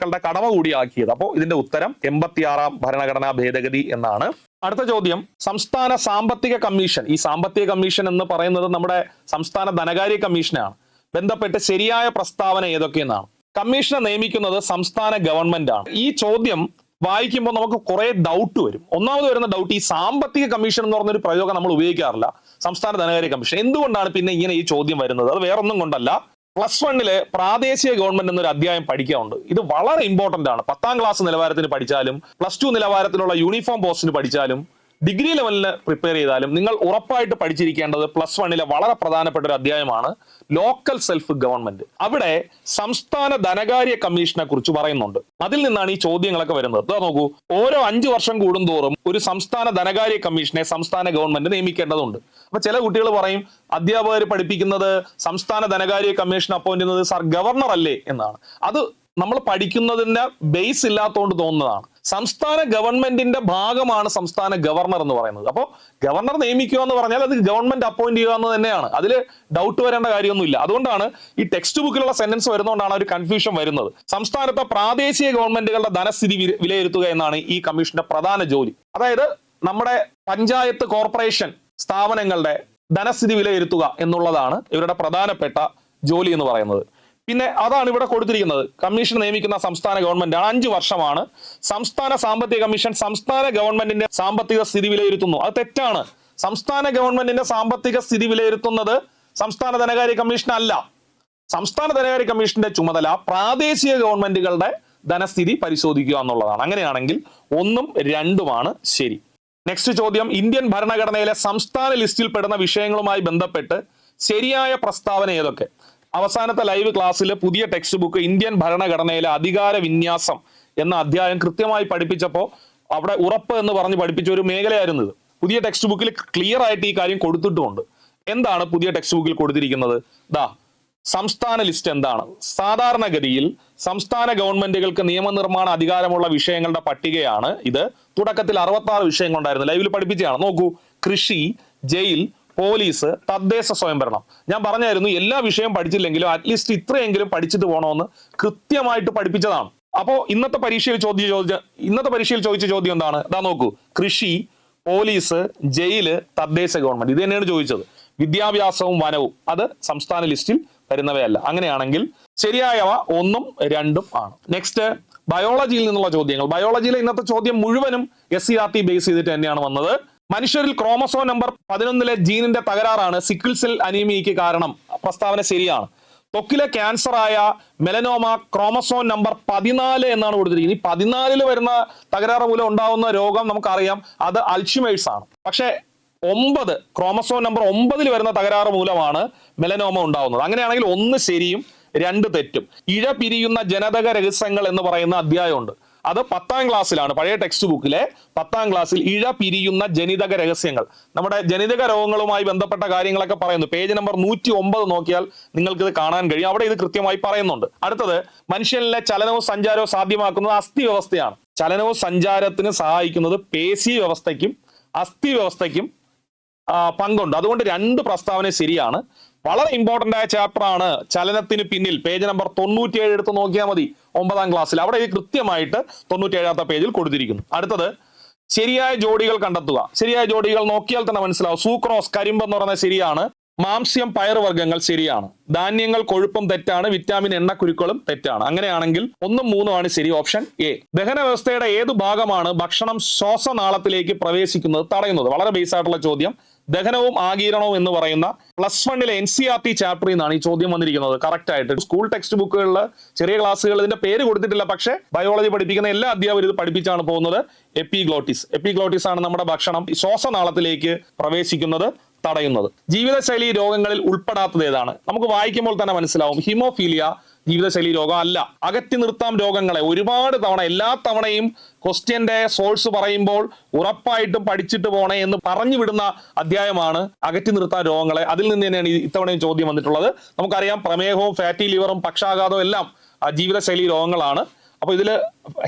മാതാപിതാക്കളുടെ കടമ കൂടിയാക്കിയത്. അപ്പോൾ ഇതിന്റെ ഉത്തരം എൺപത്തിയാറാം ഭരണഘടനാ ഭേദഗതി എന്നാണ്. അടുത്ത ചോദ്യം സംസ്ഥാന സാമ്പത്തിക കമ്മീഷൻ. ഈ സാമ്പത്തിക കമ്മീഷൻ എന്ന് പറയുന്നത് നമ്മുടെ സംസ്ഥാന ധനകാര്യ കമ്മീഷനാണ്. ബന്ധപ്പെട്ട് ശരിയായ പ്രസ്താവന ഏതൊക്കെയെന്നാണ്. കമ്മീഷനെ നിയമിക്കുന്നത് സംസ്ഥാന ഗവൺമെന്റ് ആണ് ഈ ചോദ്യം വായിക്കുമ്പോൾ നമുക്ക് കുറെ ഡൗട്ട് വരും. ഒന്നാമത് വരുന്ന ഡൗട്ട് ഈ സാമ്പത്തിക കമ്മീഷൻ എന്ന് പറഞ്ഞൊരു പ്രയോഗം നമ്മൾ ഉപയോഗിക്കാറില്ല. സംസ്ഥാന ധനകാര്യ കമ്മീഷൻ. എന്തുകൊണ്ടാണ് പിന്നെ ഇങ്ങനെ ഈ ചോദ്യം വരുന്നത്? അത് വേറൊന്നും കൊണ്ടല്ല. പ്ലസ് വണ്ണിൽ പ്രാദേശിക ഗവൺമെന്റ് എന്നൊരു അധ്യായം പഠിക്കാറുണ്ട് ഇത് വളരെ ഇമ്പോർട്ടന്റ് ആണ്. പത്താം ക്ലാസ് നിലവാരത്തിന് പഠിച്ചാലും പ്ലസ് ടു നിലവാരത്തിലുള്ള യൂണിഫോം പോസ്റ്റിന് പഠിച്ചാലും ഡിഗ്രി ലെവലിൽ പ്രിപ്പയർ ചെയ്താലും നിങ്ങൾ ഉറപ്പായിട്ട് പഠിച്ചിരിക്കേണ്ടത് പ്ലസ് വണ്ണിലെ വളരെ പ്രധാനപ്പെട്ട ഒരു അധ്യായമാണ് ലോക്കൽ സെൽഫ് ഗവൺമെന്റ് അവിടെ സംസ്ഥാന ധനകാര്യ കമ്മീഷനെ കുറിച്ച് പറയുന്നുണ്ട്. അതിൽ നിന്നാണ് ഈ ചോദ്യങ്ങളൊക്കെ വരുന്നത്. നോക്കൂ ഓരോ അഞ്ചു വർഷം കൂടുന്തോറും ഒരു സംസ്ഥാന ധനകാര്യ കമ്മീഷനെ സംസ്ഥാന ഗവൺമെന്റ് നിയമിക്കേണ്ടതുണ്ട്. അപ്പൊ ചില കുട്ടികൾ പറയും അധ്യാപകർ പഠിപ്പിക്കുന്നത് സംസ്ഥാന ധനകാര്യ കമ്മീഷൻ അപ്പോയിന്റ് ചെയ്യുന്നത് സർ ഗവർണർ അല്ലേ എന്നാണ്. അത് നമ്മൾ പഠിക്കുന്നതിന്റെ ബേസ് ഇല്ലാത്തതുകൊണ്ട് തോന്നുന്നതാണ്. സംസ്ഥാന ഗവൺമെന്റിന്റെ ഭാഗമാണ് സംസ്ഥാന ഗവർണർ എന്ന് പറയുന്നത്. അപ്പോൾ ഗവർണർ നിയമിക്കുക എന്ന് പറഞ്ഞാൽ അത് ഗവൺമെന്റ് അപ്പോയിന്റ് ചെയ്യുക എന്ന് തന്നെയാണ്. അതിൽ ഡൗട്ട് വരേണ്ട കാര്യമൊന്നുമില്ല. അതുകൊണ്ടാണ് ഈ ടെക്സ്റ്റ് ബുക്കിലുള്ള സെന്റൻസ് വരുന്നതുകൊണ്ടാണ് ഒരു കൺഫ്യൂഷൻ വരുന്നത്. സംസ്ഥാനത്തെ പ്രാദേശിക ഗവൺമെന്റുകളുടെ ധനസ്ഥിതി വിലയിരുത്തുക എന്നാണ് ഈ കമ്മീഷന്റെ പ്രധാന ജോലി. അതായത് നമ്മുടെ പഞ്ചായത്ത് കോർപ്പറേഷൻ സ്ഥാപനങ്ങളുടെ ധനസ്ഥിതി വിലയിരുത്തുക എന്നുള്ളതാണ് ഇവരുടെ പ്രധാനപ്പെട്ട ജോലി എന്ന് പറയുന്നത്. പിന്നെ അതാണ് ഇവിടെ കൊടുത്തിരിക്കുന്നത്. കമ്മീഷൻ നിയമിക്കുന്ന സംസ്ഥാന ഗവൺമെന്റ് ആണ്. അഞ്ചു വർഷമാണ്. സംസ്ഥാന സാമ്പത്തിക കമ്മീഷൻ സംസ്ഥാന ഗവൺമെന്റിന്റെ സാമ്പത്തിക സ്ഥിതി വിലയിരുത്തുന്നു. അത് തെറ്റാണ്. സംസ്ഥാന ഗവൺമെന്റിന്റെ സാമ്പത്തിക സ്ഥിതി വിലയിരുത്തുന്നത് സംസ്ഥാന ധനകാര്യ കമ്മീഷൻ അല്ല. സംസ്ഥാന ധനകാര്യ കമ്മീഷന്റെ ചുമതല പ്രാദേശിക ഗവൺമെന്റുകളുടെ ധനസ്ഥിതി പരിശോധിക്കുക എന്നുള്ളതാണ്. അങ്ങനെയാണെങ്കിൽ ഒന്നും രണ്ടുമാണ് ശരി. നെക്സ്റ്റ് ചോദ്യം. ഇന്ത്യൻ ഭരണഘടനയിലെ സംസ്ഥാന ലിസ്റ്റിൽ പെടുന്ന വിഷയങ്ങളുമായി ബന്ധപ്പെട്ട് ശരിയായ പ്രസ്താവന ഏതൊക്കെ? അവസാനത്തെ ലൈവ് ക്ലാസ്സിൽ പുതിയ ടെക്സ്റ്റ് ബുക്ക് ഇന്ത്യൻ ഭരണഘടനയിലെ അധികാര വിന്യാസം എന്ന അധ്യായം കൃത്യമായി പഠിപ്പിച്ചപ്പോൾ അവിടെ ഉറപ്പ് എന്ന് പറഞ്ഞ് പഠിപ്പിച്ച ഒരു മേഖലയായിരുന്നു ഇത്. പുതിയ ടെക്സ്റ്റ് ബുക്കിൽ ക്ലിയർ ആയിട്ട് ഈ കാര്യം കൊടുത്തിട്ടുമുണ്ട്. എന്താണ് പുതിയ ടെക്സ്റ്റ് ബുക്കിൽ കൊടുത്തിരിക്കുന്നത്? ദാ സംസ്ഥാന ലിസ്റ്റ് എന്താണ്? സാധാരണഗതിയിൽ സംസ്ഥാന ഗവൺമെന്റുകൾക്ക് നിയമനിർമ്മാണ അധികാരമുള്ള വിഷയങ്ങളുടെ പട്ടികയാണ് ഇത്. തുടക്കത്തിൽ അറുപത്തി ആറ് വിഷയങ്ങളുണ്ടായിരുന്നു. ലൈവിൽ പഠിപ്പിച്ചതാണ്. നോക്കൂ കൃഷി ജയിൽ പോലീസ് തദ്ദേശ സ്വയംഭരണം. ഞാൻ പറഞ്ഞായിരുന്നു എല്ലാ വിഷയം പഠിച്ചില്ലെങ്കിലും അറ്റ്ലീസ്റ്റ് ഇത്രയെങ്കിലും പഠിച്ചിട്ട് പോകണമെന്ന് കൃത്യമായിട്ട് പഠിപ്പിച്ചതാണ്. അപ്പോ ഇന്നത്തെ പരീക്ഷയിൽ ചോദ്യം ചോദിച്ച ഇന്നത്തെ പരീക്ഷയിൽ ചോദിച്ച ചോദ്യം എന്താണ്? ഇതാ നോക്കൂ. കൃഷി പോലീസ് ജയിൽ തദ്ദേശ ഗവൺമെന്റ്. ഇത് തന്നെയാണ് ചോദിച്ചത്. വിദ്യാഭ്യാസവും വനവും. അത് സംസ്ഥാന ലിസ്റ്റിൽ വരുന്നവയല്ല. അങ്ങനെയാണെങ്കിൽ ശരിയായവ ഒന്നും രണ്ടും ആണ്. നെക്സ്റ്റ് ബയോളജിയിൽ നിന്നുള്ള ചോദ്യങ്ങൾ. ബയോളജിയിലെ ഇന്നത്തെ ചോദ്യം മുഴുവനും S C R T base ചെയ്തിട്ട് തന്നെയാണ് വന്നത്. മനുഷ്യരിൽ ക്രോമസോ നമ്പർ പതിനൊന്നിലെ ജീനിന്റെ തകരാറാണ് സിക്കിൾ സെൽ അനീമിയയ്ക്ക് കാരണം. പ്രസ്താവന ശരിയാണ്. തൊക്കിലെ ക്യാൻസർ ആയ മെലനോമ ക്രോമസോൺ നമ്പർ പതിനാല് എന്നാണ് കൊടുത്തിരിക്കുന്നത്. ഈ പതിനാലിൽ വരുന്ന തകരാറ് മൂലം ഉണ്ടാകുന്ന രോഗം നമുക്കറിയാം. അത് അൽഷിമേഴ്സ് ആണ്. പക്ഷേ ഒമ്പത് ക്രോമസോൺ നമ്പർ ഒമ്പതിൽ വരുന്ന തകരാറ് മൂലമാണ് മെലനോമ ഉണ്ടാകുന്നത് അങ്ങനെയാണെങ്കിൽ ഒന്ന് ശരിയും രണ്ട് തെറ്റും. ഇഴ പിരിയുന്ന ജനതക രഹസ്യങ്ങൾ എന്ന് പറയുന്ന അധ്യായമുണ്ട്. അത് പത്താം ക്ലാസ്സിലാണ് പഴയ ടെക്സ്റ്റ് ബുക്കിലെ പത്താം ക്ലാസ്സിൽ ഇഴ പിരിയുന്ന ജനിതക രഹസ്യങ്ങൾ. നമ്മുടെ ജനിതക രോഗങ്ങളുമായി ബന്ധപ്പെട്ട കാര്യങ്ങളൊക്കെ പറയുന്നു. പേജ് നമ്പർ നൂറ്റി ഒമ്പത് നോക്കിയാൽ നിങ്ങൾക്ക് ഇത് കാണാൻ കഴിയും. അവിടെ ഇത് കൃത്യമായി പറയുന്നുണ്ട്. അടുത്തത് മനുഷ്യനിലെ ചലനവും സഞ്ചാരവും സാധ്യമാക്കുന്നത് അസ്ഥി വ്യവസ്ഥയാണ് ചലനവും സഞ്ചാരത്തിന് സഹായിക്കുന്നത് പേശി വ്യവസ്ഥയ്ക്കും അസ്ഥി വ്യവസ്ഥയ്ക്കും പങ്കുണ്ട്. അതുകൊണ്ട് രണ്ട് പ്രസ്താവന ശരിയാണ്. വളരെ ഇമ്പോർട്ടന്റ് ആയ ചാപ്റ്റർ ആണ് ചലനത്തിന് പിന്നിൽ പേജ് നമ്പർ തൊണ്ണൂറ്റിയേഴ് എടുത്ത് നോക്കിയാൽ മതി. ഒമ്പതാം ക്ലാസ്സിൽ അവിടെ ഇത് കൃത്യമായിട്ട് തൊണ്ണൂറ്റിയേഴാമത്തെ പേജിൽ കൊടുത്തിരിക്കുന്നു. അടുത്തത് ശരിയായ ജോഡികൾ കണ്ടെത്തുക. ശരിയായ ജോഡികൾ നോക്കിയാൽ തന്നെ മനസ്സിലാവും. സൂക്രോസ് കരിമ്പ് എന്ന് പറയുന്നത് ശരിയാണ്. മാംസ്യം പയറുവർഗങ്ങൾ ശരിയാണ്. ധാന്യങ്ങൾ കൊഴുപ്പും തെറ്റാണ്. വിറ്റാമിൻ എണ്ണക്കുരുക്കളും തെറ്റാണ്. അങ്ങനെയാണെങ്കിൽ ഒന്നും മൂന്നുമാണ് ശരി ഓപ്ഷൻ എ ദഹന വ്യവസ്ഥയുടെ ഏത് ഭാഗമാണ് ഭക്ഷണം ശ്വാസനാളത്തിലേക്ക് പ്രവേശിക്കുന്നത് തടയുന്നത്? വളരെ ബേസ് ആയിട്ടുള്ള ചോദ്യം. ദഹനവും ആഗീരണവും എന്ന് പറയുന്ന പ്ലസ് വണ്ണിലെ എൻ സി ആർ ടി ചാപ്റ്ററിൽ നിന്നാണ് ഈ ചോദ്യം വന്നിരിക്കുന്നത്. കറക്റ്റ് ആയിട്ട്. സ്കൂൾ ടെക്സ്റ്റ് ബുക്കുകളിൽ ചെറിയ ക്ലാസ്സുകൾ ഇതിന്റെ പേര് കൊടുത്തിട്ടില്ല. പക്ഷേ ബയോളജി പഠിപ്പിക്കുന്ന എല്ലാ അധ്യാപകരും ഇത് പഠിപ്പിച്ചാണ് പോകുന്നത്. എപ്പിഗ്ലോട്ടിസ് എപ്പിഗ്ലോട്ടിസ് ആണ് നമ്മുടെ ഭക്ഷണം ശ്വാസനാളത്തിലേക്ക് പ്രവേശിക്കുന്നത് തടയുന്നത്. ജീവിതശൈലി രോഗങ്ങളിൽ ഉൾപ്പെടാത്തത് ഏതാണ്? നമുക്ക് വായിക്കുമ്പോൾ തന്നെ മനസ്സിലാവും. ഹിമോഫീലിയ ജീവിതശൈലി രോഗം അല്ല. അകറ്റി നിർത്താം രോഗങ്ങളെ. ഒരുപാട് തവണ എല്ലാ തവണയും ക്വസ്റ്റ്യന്റെ സോഴ്സ് പറയുമ്പോൾ ഉറപ്പായിട്ടും പഠിച്ചിട്ട് പോണേ എന്ന് പറഞ്ഞു വിടുന്ന അധ്യായമാണ് അകറ്റി നിർത്താൻ രോഗങ്ങളെ. അതിൽ നിന്ന് തന്നെയാണ് ഇത്തവണയും ചോദ്യം വന്നിട്ടുള്ളത്. നമുക്കറിയാം പ്രമേഹവും ഫാറ്റി ലിവറും പക്ഷാഘാതവും എല്ലാം ജീവിതശൈലി രോഗങ്ങളാണ്. അപ്പോൾ ഇതിൽ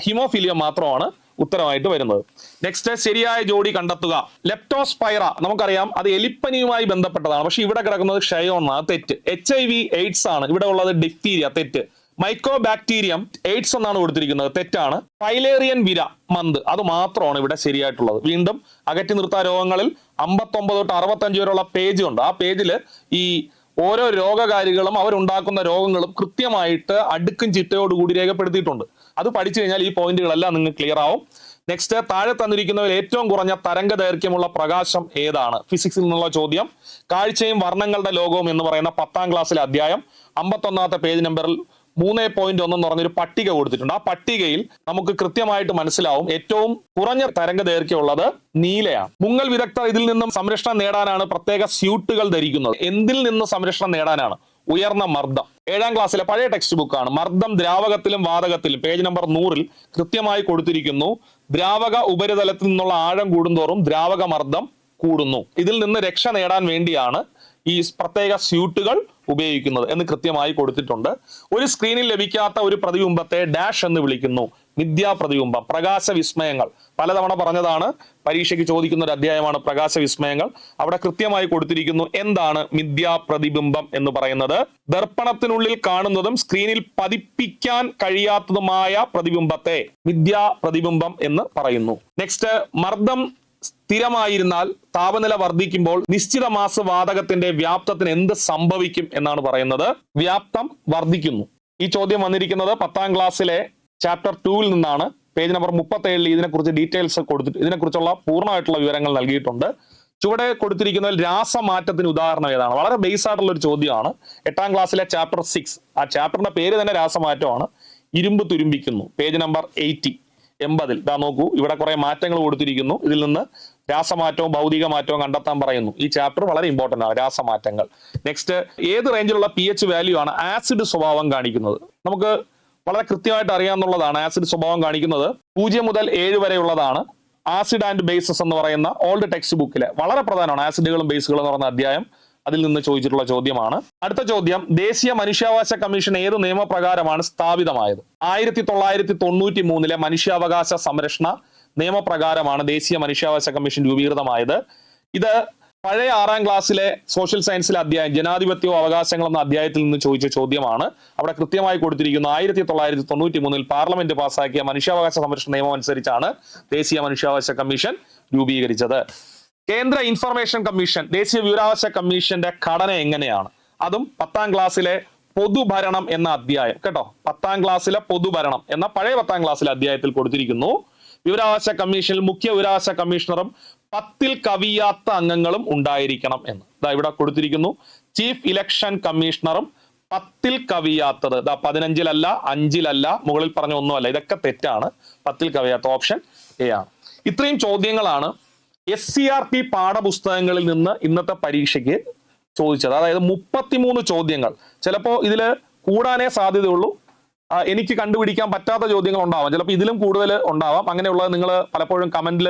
ഹിമോഫീലിയ മാത്രമാണ്. ഉത്തരമായിട്ട് വരുന്നത്. നെക്സ്റ്റ് ശരിയായ ജോഡി കണ്ടെത്തുക. ലെപ്റ്റോസ്പൈറ നമുക്കറിയാം അത് എലിപ്പനിയുമായി ബന്ധപ്പെട്ടതാണ്. പക്ഷെ ഇവിടെ കിടക്കുന്നത് ക്ഷയോണാണ് തെറ്റ്. എച്ച് ഐ വി എയ്ഡ്സ് ആണ്. ഇവിടെ ഉള്ളത് ഡിഫ്തീരിയ തെറ്റ്. മൈക്രോ ബാക്ടീരിയം എയ്ഡ്സ് എന്നാണ് കൊടുത്തിരിക്കുന്നത് തെറ്റാണ്. ഫൈലേറിയൻ വിര മന്ത്. അത് മാത്രമാണ് ഇവിടെ ശരിയായിട്ടുള്ളത്. വീണ്ടും അകറ്റി നിർത്താ രോഗങ്ങളിൽ അമ്പത്തൊമ്പത് തൊട്ട് അറുപത്തഞ്ച് വരെയുള്ള പേജ് ഉണ്ട്. ആ പേജിൽ ഈ ഓരോ രോഗകാരികളും അവരുണ്ടാക്കുന്ന രോഗങ്ങളും കൃത്യമായിട്ട് അടുക്കും ചിട്ടയോടുകൂടി രേഖപ്പെടുത്തിയിട്ടുണ്ട്. അത് പഠിച്ചു കഴിഞ്ഞാൽ ഈ പോയിന്റുകളെല്ലാം നിങ്ങൾക്ക് ക്ലിയർ ആവും. നെക്സ്റ്റ് താഴെ തന്നിരിക്കുന്നവയിൽ ഏറ്റവും കുറഞ്ഞ തരംഗ ദൈർഘ്യമുള്ള പ്രകാശം ഏതാണ്? ഫിസിക്സിൽ നിന്നുള്ള ചോദ്യം. കാഴ്ചയും വർണങ്ങളുടെ ലോകവും എന്ന് പറയുന്ന പത്താം ക്ലാസ്സിലെ അധ്യായം. അമ്പത്തൊന്നാമത്തെ പേജ് നമ്പറിൽ മൂന്ന് പോയിന്റ് ഒന്ന് എന്ന് പറഞ്ഞൊരു പട്ടിക കൊടുത്തിട്ടുണ്ട്. ആ പട്ടികയിൽ നമുക്ക് കൃത്യമായിട്ട് മനസ്സിലാവും ഏറ്റവും കുറഞ്ഞ തരംഗ ദൈർഘ്യമുള്ളത് നീലയാണ്. മുങ്ങൽ വിദഗ്ധർ ഇതിൽ നിന്നും സംരക്ഷണം നേടാനാണ് പ്രത്യേക സ്യൂട്ടുകൾ ധരിക്കുന്നത്. എന്തിൽ നിന്ന് സംരക്ഷണം നേടാനാണ്? ഉയർന്ന മർദ്ദം. ഏഴാം ക്ലാസ്സിലെ പഴയ ടെക്സ്റ്റ് ബുക്കാണ് മർദ്ദം ദ്രാവകത്തിലും വാതകത്തിലും. പേജ് നമ്പർ നൂറിൽ കൃത്യമായി കൊടുത്തിരിക്കുന്നു. ദ്രാവക ഉപരിതലത്തിൽ നിന്നുള്ള ആഴം കൂടുന്തോറും ദ്രാവക മർദ്ദം കൂടുന്നു. ഇതിൽ നിന്ന് രക്ഷ നേടാൻ വേണ്ടിയാണ് ഈ പ്രത്യേക സ്യൂട്ടുകൾ ഉപയോഗിക്കുന്നത് എന്ന് കൃത്യമായി കൊടുത്തിട്ടുണ്ട്. ഒരു സ്ക്രീനിൽ ലഭിക്കാത്ത ഒരു പ്രതിബിംബത്തെ ഡാഷ് എന്ന് വിളിക്കുന്നു. മിഥ്യാ പ്രതിബിംബം പ്രകാശ വിസ്മയങ്ങൾ. പലതവണ പറഞ്ഞതാണ് പരീക്ഷയ്ക്ക് ചോദിക്കുന്ന ഒരു അധ്യായമാണ് പ്രകാശ വിസ്മയങ്ങൾ. അവിടെ കൃത്യമായി കൊടുത്തിരിക്കുന്നു എന്താണ് മിഥ്യാ പ്രതിബിംബം എന്ന് പറയുന്നത്. ദർപ്പണത്തിനുള്ളിൽ കാണുന്നതും സ്ക്രീനിൽ പതിപ്പിക്കാൻ കഴിയാത്തതുമായ പ്രതിബിംബത്തെ മിഥ്യാ പ്രതിബിംബം എന്ന് പറയുന്നു. നെക്സ്റ്റ് മർദ്ദം സ്ഥിരമായിരുന്നാൽ താപനില വർദ്ധിക്കുമ്പോൾ നിശ്ചിത മാസ വാതകത്തിന്റെ വ്യാപ്തത്തിന് എന്ത് സംഭവിക്കും എന്നാണ് പറയുന്നത്? വ്യാപ്തം വർദ്ധിക്കുന്നു. ഈ ചോദ്യം വന്നിരിക്കുന്നത് പത്താം ക്ലാസ്സിലെ ചാപ്റ്റർ ടൂവിൽ നിന്നാണ്. പേജ് നമ്പർ മുപ്പത്തി ഏഴിൽ ഇതിനെക്കുറിച്ച് ഡീറ്റെയിൽസ് കൊടുത്തിട്ട് ഇതിനെക്കുറിച്ചുള്ള പൂർണമായിട്ടുള്ള വിവരങ്ങൾ നൽകിയിട്ടുണ്ട്. ചുവടെ കൊടുത്തിരിക്കുന്ന രാസമാറ്റത്തിന് ഉദാഹരണം ഏതാണ്? വളരെ ബേസ് ആയിട്ടുള്ള ഒരു ചോദ്യമാണ്. എട്ടാം ക്ലാസ്സിലെ ചാപ്റ്റർ സിക്സ് ആ ചാപ്റ്ററിന്റെ പേര് തന്നെ രാസമാറ്റമാണ്. ഇരുമ്പ് തുരുമ്പിക്കുന്നു. പേജ് നമ്പർ എയ്റ്റി എൺപതിൽ. ഇതാ നോക്കൂ ഇവിടെ കുറെ മാറ്റങ്ങൾ കൊടുത്തിരിക്കുന്നു. ഇതിൽ നിന്ന് രാസമാറ്റവും ഭൗതിക മാറ്റവും കണ്ടെത്താൻ പറയുന്നു. ഈ ചാപ്റ്റർ വളരെ ഇമ്പോർട്ടന്റ് ആണ് രാസമാറ്റങ്ങൾ. നെക്സ്റ്റ് ഏത് റേഞ്ചിലുള്ള പി എച്ച് വാല്യൂ ആണ് ആസിഡ് സ്വഭാവം കാണിക്കുന്നത്? നമുക്ക് വളരെ കൃത്യമായിട്ട് അറിയാവുന്നതാണ് ആസിഡ് സ്വഭാവം കാണിക്കുന്നത്. പൂജ്യം മുതൽ ഏഴ് വരെയുള്ളതാണ് ആസിഡ് ആൻഡ് ബേസസ് എന്ന് പറയുന്ന ഓൾഡ് ടെക്സ്റ്റ് ബുക്കിലെ വളരെ പ്രധാനമാണ് ആസിഡുകളും ബേസുകളും എന്ന് പറയുന്ന അധ്യായം. അതിൽ നിന്ന് ചോദിച്ചിട്ടുള്ള ചോദ്യമാണ്. അടുത്ത ചോദ്യം ദേശീയ മനുഷ്യാവകാശ കമ്മീഷൻ ഏത് നിയമപ്രകാരമാണ് സ്ഥാപിതമായത്? ആയിരത്തി തൊള്ളായിരത്തി തൊണ്ണൂറ്റി മൂന്നിലെ മനുഷ്യാവകാശ സംരക്ഷണ നിയമപ്രകാരമാണ് ദേശീയ മനുഷ്യാവകാശ കമ്മീഷൻ രൂപീകൃതമായത്. ഇത് പഴയ ആറാം ക്ലാസ്സിലെ സോഷ്യൽ സയൻസിലെ അധ്യായം ജനാധിപത്യവും അവകാശങ്ങളും എന്ന അധ്യായത്തിൽ നിന്ന് ചോദിച്ച ചോദ്യമാണ്. അവിടെ കൃത്യമായി കൊടുത്തിരിക്കുന്ന ആയിരത്തി തൊള്ളായിരത്തി തൊണ്ണൂറ്റി മൂന്നിൽ പാർലമെന്റ് പാസ്സാക്കിയ മനുഷ്യാവകാശ സംരക്ഷണ നിയമം അനുസരിച്ചാണ് ദേശീയ മനുഷ്യാവകാശ കമ്മീഷൻ രൂപീകരിച്ചത്. കേന്ദ്ര ഇൻഫർമേഷൻ കമ്മീഷൻ ദേശീയ വിവരാവകാശ കമ്മീഷന്റെ ഘടന എങ്ങനെയാണ്? അതും പത്താം ക്ലാസ്സിലെ പൊതുഭരണം എന്ന അധ്യായം കേട്ടോ? പത്താം ക്ലാസ്സിലെ പൊതുഭരണം എന്ന പഴയ പത്താം ക്ലാസ്സിലെ അധ്യായത്തിൽ കൊടുത്തിരിക്കുന്നു. വിവരാവകാശ കമ്മീഷനിൽ മുഖ്യ വിവരാവകാശ കമ്മീഷണറും പത്തിൽ കവിയാത്ത അംഗങ്ങളും ഉണ്ടായിരിക്കണം എന്ന്. ഇതാ ഇവിടെ കൊടുത്തിരിക്കുന്നു. ചീഫ് ഇലക്ഷൻ കമ്മീഷണറും പത്തിൽ കവിയാത്തത്. ഇതാ പതിനഞ്ചിലല്ല അഞ്ചിലല്ല മുകളിൽ പറഞ്ഞ ഒന്നുമല്ല. ഇതൊക്കെ തെറ്റാണ്. പത്തിൽ കവിയാത്ത ഓപ്ഷൻ എ ആണ്. ഇത്രയും ചോദ്യങ്ങളാണ് എസ് സി ആർ ടി പാഠപുസ്തകങ്ങളിൽ നിന്ന് ഇന്നത്തെ പരീക്ഷയ്ക്ക് ചോദിച്ചത്. അതായത് മുപ്പത്തിമൂന്ന് ചോദ്യങ്ങൾ. ചിലപ്പോൾ ഇതിൽ കൂടാനേ സാധ്യതയുള്ളൂ. എനിക്ക് കണ്ടുപിടിക്കാൻ പറ്റാത്ത ചോദ്യങ്ങൾ ഉണ്ടാവാം. ചിലപ്പോൾ ഇതിലും കൂടുതൽ ഉണ്ടാവാം. അങ്ങനെയുള്ളത് നിങ്ങൾ പലപ്പോഴും കമന്റിൽ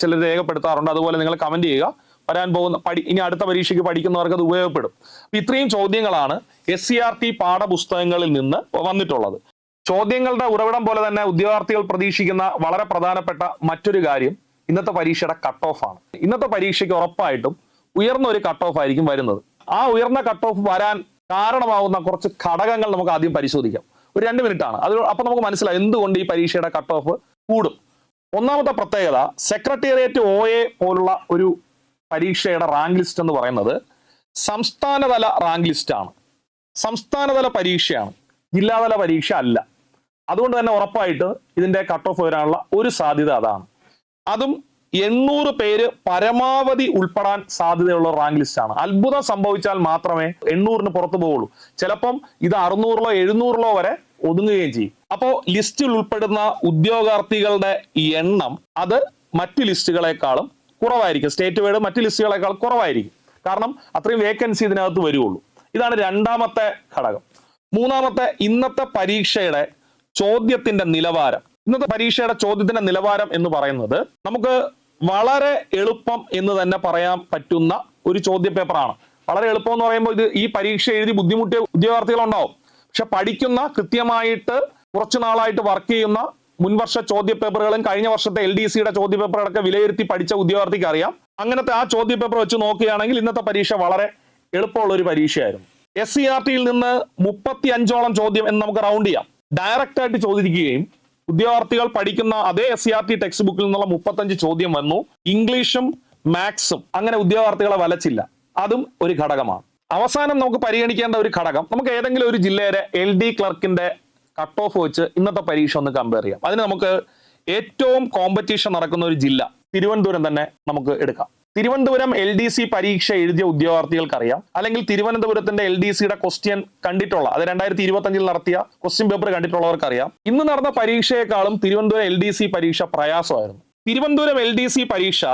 ചിലർ രേഖപ്പെടുത്താറുണ്ട്. അതുപോലെ നിങ്ങൾ കമന്റ് ചെയ്യുക. വരാൻ പോകുന്ന പഠി ഇനി അടുത്ത പരീക്ഷയ്ക്ക് പഠിക്കുന്നവർക്ക് അത് ഉപയോഗപ്പെടും. ഇത്രയും ചോദ്യങ്ങളാണ് എസ് സി ആർ ടി പാഠപുസ്തകങ്ങളിൽ നിന്ന് വന്നിട്ടുള്ളത്. ചോദ്യങ്ങളുടെ ഉറവിടം പോലെ തന്നെ ഉദ്യോഗാർത്ഥികൾ പ്രതീക്ഷിക്കുന്ന വളരെ പ്രധാനപ്പെട്ട മറ്റൊരു കാര്യം ഇന്നത്തെ പരീക്ഷയുടെ കട്ട് ഓഫ് ആണ്. ഇന്നത്തെ പരീക്ഷയ്ക്ക് ഉറപ്പായിട്ടും ഉയർന്ന ഒരു കട്ട് ഓഫ് ആയിരിക്കും വരുന്നത്. ആ ഉയർന്ന കട്ട് ഓഫ് വരാൻ കാരണമാവുന്ന കുറച്ച് ഘടകങ്ങൾ നമുക്ക് ആദ്യം പരിശോധിക്കാം. ഒരു രണ്ട് മിനിറ്റ് ആണ്. അത് അപ്പൊ നമുക്ക് മനസ്സിലാവും എന്തുകൊണ്ട് ഈ പരീക്ഷയുടെ കട്ട് ഓഫ് കൂടും. ഒന്നാമത്തെ പ്രത്യേകത സെക്രട്ടേറിയറ്റ് ഒ എ പോലുള്ള ഒരു പരീക്ഷയുടെ റാങ്ക് ലിസ്റ്റ് എന്ന് പറയുന്നത് സംസ്ഥാനതല റാങ്ക് ലിസ്റ്റ് ആണ്. സംസ്ഥാനതല പരീക്ഷയാണ്. ജില്ലാതല പരീക്ഷ അല്ല. അതുകൊണ്ട് തന്നെ ഉറപ്പായിട്ട് ഇതിന്റെ കട്ട് ഓഫ് വരാനുള്ള ഒരു സാധ്യത അതാണ്. അതും എണ്ണൂറ് പേര് പരമാവധി ഉൾപ്പെടാൻ സാധ്യതയുള്ള റാങ്ക് ലിസ്റ്റ് ആണ്. അത്ഭുതം സംഭവിച്ചാൽ മാത്രമേ എണ്ണൂറിന് പുറത്തു പോവുള്ളൂ. ചിലപ്പം ഇത് അറുന്നൂറിലോ എഴുന്നൂറിലോ വരെ ഒതുങ്ങുകയും ചെയ്യും. അപ്പോ ലിസ്റ്റിൽ ഉൾപ്പെടുന്ന ഉദ്യോഗാർത്ഥികളുടെ എണ്ണം അത് മറ്റു ലിസ്റ്റുകളെക്കാളും കുറവായിരിക്കും. സ്റ്റേറ്റ് വൈഡ് മറ്റു ലിസ്റ്റുകളെക്കാൾ കുറവായിരിക്കും. കാരണം അത്രയും വേക്കൻസി ഇതിനകത്ത് വരുള്ളൂ ഇതാണ് രണ്ടാമത്തെ ഘടകം. മൂന്നാമത്തെ ഇന്നത്തെ പരീക്ഷയുടെ ചോദ്യത്തിന്റെ നിലവാരം. ഇന്നത്തെ പരീക്ഷയുടെ ചോദ്യത്തിന്റെ നിലവാരം എന്ന് പറയുന്നത് നമുക്ക് വളരെ എളുപ്പം എന്ന് തന്നെ പറയാൻ പറ്റുന്ന ഒരു ചോദ്യ പേപ്പറാണ് വളരെ എളുപ്പം എന്ന് പറയുമ്പോൾ ഇത് ഈ പരീക്ഷ എഴുതി ബുദ്ധിമുട്ടിയ ഉദ്യോഗാർത്ഥികൾ ഉദ്യോഗാർത്ഥികളുണ്ടാവും. പക്ഷെ പഠിക്കുന്ന കൃത്യമായിട്ട് കുറച്ചു നാളായിട്ട് വർക്ക് ചെയ്യുന്ന മുൻവർഷ ചോദ്യ പേപ്പറുകളും കഴിഞ്ഞ വർഷത്തെ എൽ ഡി സിയുടെ ചോദ്യ പേപ്പറുകളൊക്കെ വിലയിരുത്തി പഠിച്ച ഉദ്യോഗാർത്ഥിക്ക് അറിയാം. അങ്ങനത്തെ ആ ചോദ്യ പേപ്പർ വെച്ച് നോക്കുകയാണെങ്കിൽ ഇന്നത്തെ പരീക്ഷ വളരെ എളുപ്പമുള്ള ഒരു പരീക്ഷയായിരുന്നു എസ് സി ആർ ടിയിൽ നിന്ന് മുപ്പത്തി അഞ്ചോളം ചോദ്യം എന്ന് നമുക്ക് റൗണ്ട് ചെയ്യാം. ഡയറക്റ്റ് ആയിട്ട് ചോദിക്കുകയും ഉദ്യോഗാർത്ഥികൾ പഠിക്കുന്ന അതേ S C R T text ബുക്കിൽ നിന്നുള്ള മുപ്പത്തഞ്ച് ചോദ്യം വന്നു. ഇംഗ്ലീഷും മാത്സും അങ്ങനെ ഉദ്യോഗാർത്ഥികളെ വലച്ചില്ല. അതും ഒരു ഘടകമാണ്. അവസാനം നമുക്ക് പരിഗണിക്കേണ്ട ഒരു ഘടകം. നമുക്ക് ഏതെങ്കിലും ഒരു ജില്ലയിലെ എൽ ഡി ക്ലർക്കിന്റെ കട്ട് ഓഫ് വെച്ച് ഇന്നത്തെ പരീക്ഷ ഒന്ന് കമ്പയർ ചെയ്യാം. അതിന് നമുക്ക് ഏറ്റവും കോമ്പറ്റീഷൻ നടക്കുന്ന ഒരു ജില്ല തിരുവനന്തപുരം തന്നെ നമുക്ക് എടുക്കാം. തിരുവനന്തപുരം എൽ ഡി സി പരീക്ഷ എഴുതിയ ഉദ്യോഗാർത്ഥികൾക്കറിയാം. അല്ലെങ്കിൽ തിരുവനന്തപുരത്തിന്റെ എൽ ഡി സിയുടെ ക്വസ്റ്റ്യൻ കണ്ടിട്ടുള്ള അത് രണ്ടായിരത്തി ഇരുപത്തി അഞ്ചിൽ നടത്തിയ ക്വസ്റ്റ്യൻ പേപ്പർ കണ്ടിട്ടുള്ളവർക്കറിയാം. ഇന്ന് നടന്ന പരീക്ഷയെക്കാളും തിരുവനന്തപുരം എൽ ഡി സി പരീക്ഷ പ്രയാസമായിരുന്നു. തിരുവനന്തപുരം എൽ ഡി സി പരീക്ഷ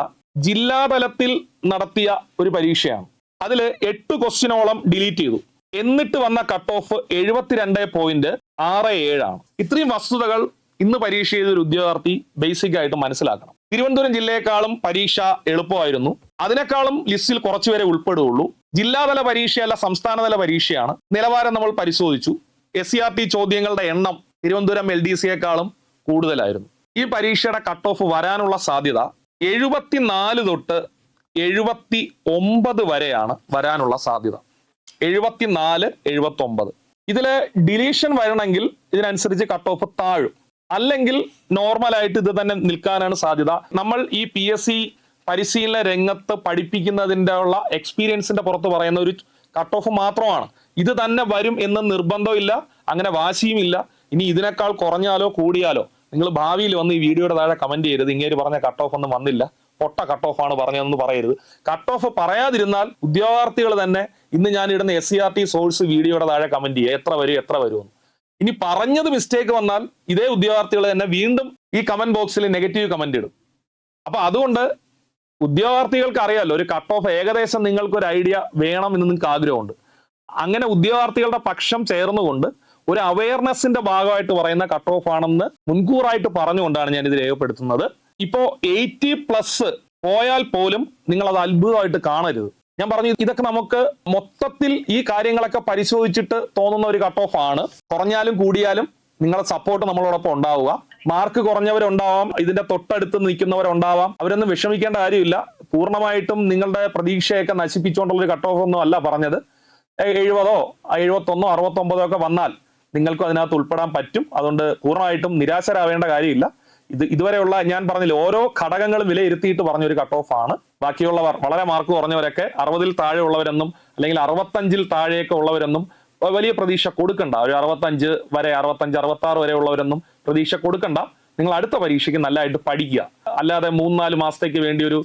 ജില്ലാതലത്തിൽ നടത്തിയ ഒരു പരീക്ഷയാണ്. അതിൽ എട്ട് ക്വസ്റ്റ്യനോളം ഡിലീറ്റ് ചെയ്തു. എന്നിട്ട് വന്ന കട്ട് ഓഫ് എഴുപത്തിരണ്ട് പോയിന്റ് ആറ് ഏഴാണ്. ഇത്രയും വസ്തുതകൾ ഇന്ന് പരീക്ഷ ചെയ്ത ഒരു ഉദ്യോഗാർത്ഥി ബേസിക് ആയിട്ട് മനസ്സിലാക്കണം. തിരുവനന്തപുരം ജില്ലയെക്കാളും പരീക്ഷ എളുപ്പമായിരുന്നു. അതിനേക്കാളും ലിസ്റ്റിൽ കുറച്ചുപേരെ ഉൾപ്പെടുകയുള്ളൂ. ജില്ലാതല പരീക്ഷയല്ല സംസ്ഥാനതല പരീക്ഷയാണ്. നിലവാരം നമ്മൾ പരിശോധിച്ചു. എസ് സി ആർ ടി ചോദ്യങ്ങളുടെ എണ്ണം തിരുവനന്തപുരം എൽ ഡി സിയെക്കാളും കൂടുതലായിരുന്നു. ഈ പരീക്ഷയുടെ കട്ട് ഓഫ് വരാനുള്ള സാധ്യത എഴുപത്തിനാല് തൊട്ട് എഴുപത്തി ഒമ്പത് വരെയാണ് വരാനുള്ള സാധ്യത. എഴുപത്തിനാല് എഴുപത്തി ഒമ്പത് ഇതിൽ ഡിലീഷൻ വരണമെങ്കിൽ ഇതിനനുസരിച്ച് കട്ട് ഓഫ് താഴും. അല്ലെങ്കിൽ നോർമൽ ആയിട്ട് ഇത് തന്നെ നിൽക്കാനാണ് സാധ്യത. നമ്മൾ ഈ പി എസ് സി പരിശീലന രംഗത്ത് പഠിപ്പിക്കുന്നതിന്റെ ഉള്ള എക്സ്പീരിയൻസിന്റെ പുറത്ത് പറയുന്ന ഒരു കട്ട് ഓഫ് മാത്രമാണ്. ഇത് തന്നെ വരും എന്ന് നിർബന്ധമില്ല അങ്ങനെ വാശിയുമില്ല. ഇനി ഇതിനേക്കാൾ കുറഞ്ഞാലോ കൂടിയാലോ? നിങ്ങൾ ഭാവിയിൽ വന്ന് ഈ വീഡിയോയുടെ താഴെ കമന്റ് ചെയ്യരുത്. ഇങ്ങനെ പറഞ്ഞ കട്ട് ഓഫ് ഒന്നും വന്നില്ല. പൊട്ട കട്ട് ഓഫ് ആണ് പറഞ്ഞതെന്ന് പറയരുത്. കട്ട് ഓഫ് പറയാതിരുന്നാൽ ഉദ്യോഗാർത്ഥികൾ തന്നെ ഇന്ന് ഞാൻ ഇടുന്ന S C R T source വീഡിയോയുടെ താഴെ കമന്റ് ചെയ്യുക. എത്ര വരും എത്ര വരും ഇനി പറഞ്ഞത് മിസ്റ്റേക്ക് വന്നാൽ ഇതേ ഉദ്യോഗാർത്ഥികൾ തന്നെ വീണ്ടും ഈ കമന്റ് ബോക്സിൽ നെഗറ്റീവ് കമന്റ് ഇടും. അപ്പൊ അതുകൊണ്ട് ഉദ്യോഗാർത്ഥികൾക്ക് അറിയാമല്ലോ ഒരു കട്ട് ഓഫ് ഏകദേശം നിങ്ങൾക്ക് ഒരു ഐഡിയ വേണം എന്ന് നിങ്ങൾക്ക് ആഗ്രഹമുണ്ട്. അങ്ങനെ ഉദ്യോഗാർത്ഥികളുടെ പക്ഷം ചേർന്നുകൊണ്ട് ഒരു അവയർനെസിന്റെ ഭാഗമായിട്ട് പറയുന്ന കട്ട് ഓഫ് ആണെന്ന് മുൻകൂറായിട്ട് പറഞ്ഞുകൊണ്ടാണ് ഞാൻ ഇത് രേഖപ്പെടുത്തുന്നത്. ഇപ്പോ എയ്റ്റി പ്ലസ് പോയാൽ പോലും നിങ്ങൾ അത് അത്ഭുതമായിട്ട് കാണരുത്. ഞാൻ പറഞ്ഞു ഇതൊക്കെ നമുക്ക് മൊത്തത്തിൽ ഈ കാര്യങ്ങളൊക്കെ പരിശോധിച്ചിട്ട് തോന്നുന്ന ഒരു കട്ട് ഓഫ് ആണ്. കുറഞ്ഞാലും കൂടിയാലും നിങ്ങളെ സപ്പോർട്ട് നമ്മളോടൊപ്പം ഉണ്ടാവുക. മാർക്ക് കുറഞ്ഞവരുണ്ടാവാം ഇതിന്റെ തൊട്ടടുത്ത് നിൽക്കുന്നവരുണ്ടാവാം. അവരൊന്നും വിഷമിക്കേണ്ട കാര്യമില്ല. പൂർണമായിട്ടും നിങ്ങളുടെ പ്രതീക്ഷയൊക്കെ നശിപ്പിച്ചുകൊണ്ടുള്ള ഒരു കട്ട് ഓഫ് ഒന്നും അല്ല പറഞ്ഞത്. എഴുപതോ എഴുപത്തൊന്നോ അറുപത്തൊമ്പതോ ഒക്കെ വന്നാൽ നിങ്ങൾക്കും അതിനകത്ത് ഉൾപ്പെടാൻ പറ്റും. അതുകൊണ്ട് പൂർണമായിട്ടും നിരാശരാവേണ്ട കാര്യമില്ല. ഇത് ഇതുവരെയുള്ള ഞാൻ പറഞ്ഞില്ല ഓരോ ഘടകങ്ങളും വിലയിരുത്തിയിട്ട് പറഞ്ഞ ഒരു കട്ട് ഓഫ് ആണ്. ബാക്കിയുള്ളവർ വളരെ മാർക്ക് കുറഞ്ഞവരൊക്കെ അറുപതിൽ താഴെ ഉള്ളവരെന്നും അല്ലെങ്കിൽ അറുപത്തഞ്ചിൽ താഴെയൊക്കെ ഉള്ളവരെന്നും വലിയ പ്രതീക്ഷ കൊടുക്കണ്ട. ഒരു അറുപത്തഞ്ച് വരെ അറുപത്തഞ്ച് അറുപത്തി ആറ് വരെ ഉള്ളവരെന്നും പ്രതീക്ഷ കൊടുക്കണ്ട. നിങ്ങൾ അടുത്ത പരീക്ഷയ്ക്ക് നല്ലതായിട്ട് പഠിക്കുക. അല്ലാതെ മൂന്നാൽ മാസത്തേക്ക് വേണ്ടി ഒരു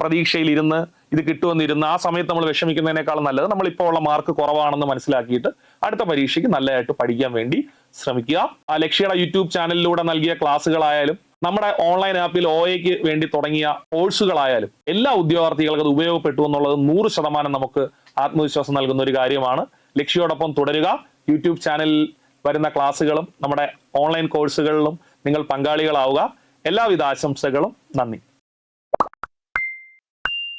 പ്രതീക്ഷയിൽ ഇരുന്ന് ഇത് കിട്ടുമെന്നിരുന്ന് ആ സമയത്ത് നമ്മൾ വിഷമിക്കുന്നതിനേക്കാളും നല്ലത് നമ്മൾ ഇപ്പോൾ ഉള്ള മാർക്ക് കുറവാണെന്ന് മനസ്സിലാക്കിയിട്ട് അടുത്ത പരീക്ഷയ്ക്ക് നല്ലതായിട്ട് പഠിക്കാൻ വേണ്ടി ശ്രമിക്കുക. ആ ലക്ഷ്യയുടെ യൂട്യൂബ് ചാനലിലൂടെ നൽകിയ ക്ലാസ്സുകളായാലും നമ്മുടെ ഓൺലൈൻ ആപ്പിൽ ഒ എക്ക് വേണ്ടി തുടങ്ങിയ കോഴ്സുകളായാലും എല്ലാ ഉദ്യോഗാർത്ഥികൾക്കും അത് ഉപയോഗപ്പെട്ടു എന്നുള്ളത് നൂറ് ശതമാനം നമുക്ക് ആത്മവിശ്വാസം നൽകുന്ന ഒരു കാര്യമാണ്. ലക്ഷ്യോടൊപ്പം തുടരുക. യൂട്യൂബ് ചാനലിൽ വരുന്ന ക്ലാസ്സുകളും നമ്മുടെ ഓൺലൈൻ കോഴ്സുകളിലും നിങ്ങൾ പങ്കാളികളാവുക. എല്ലാവിധ ആശംസകളും. നന്ദി.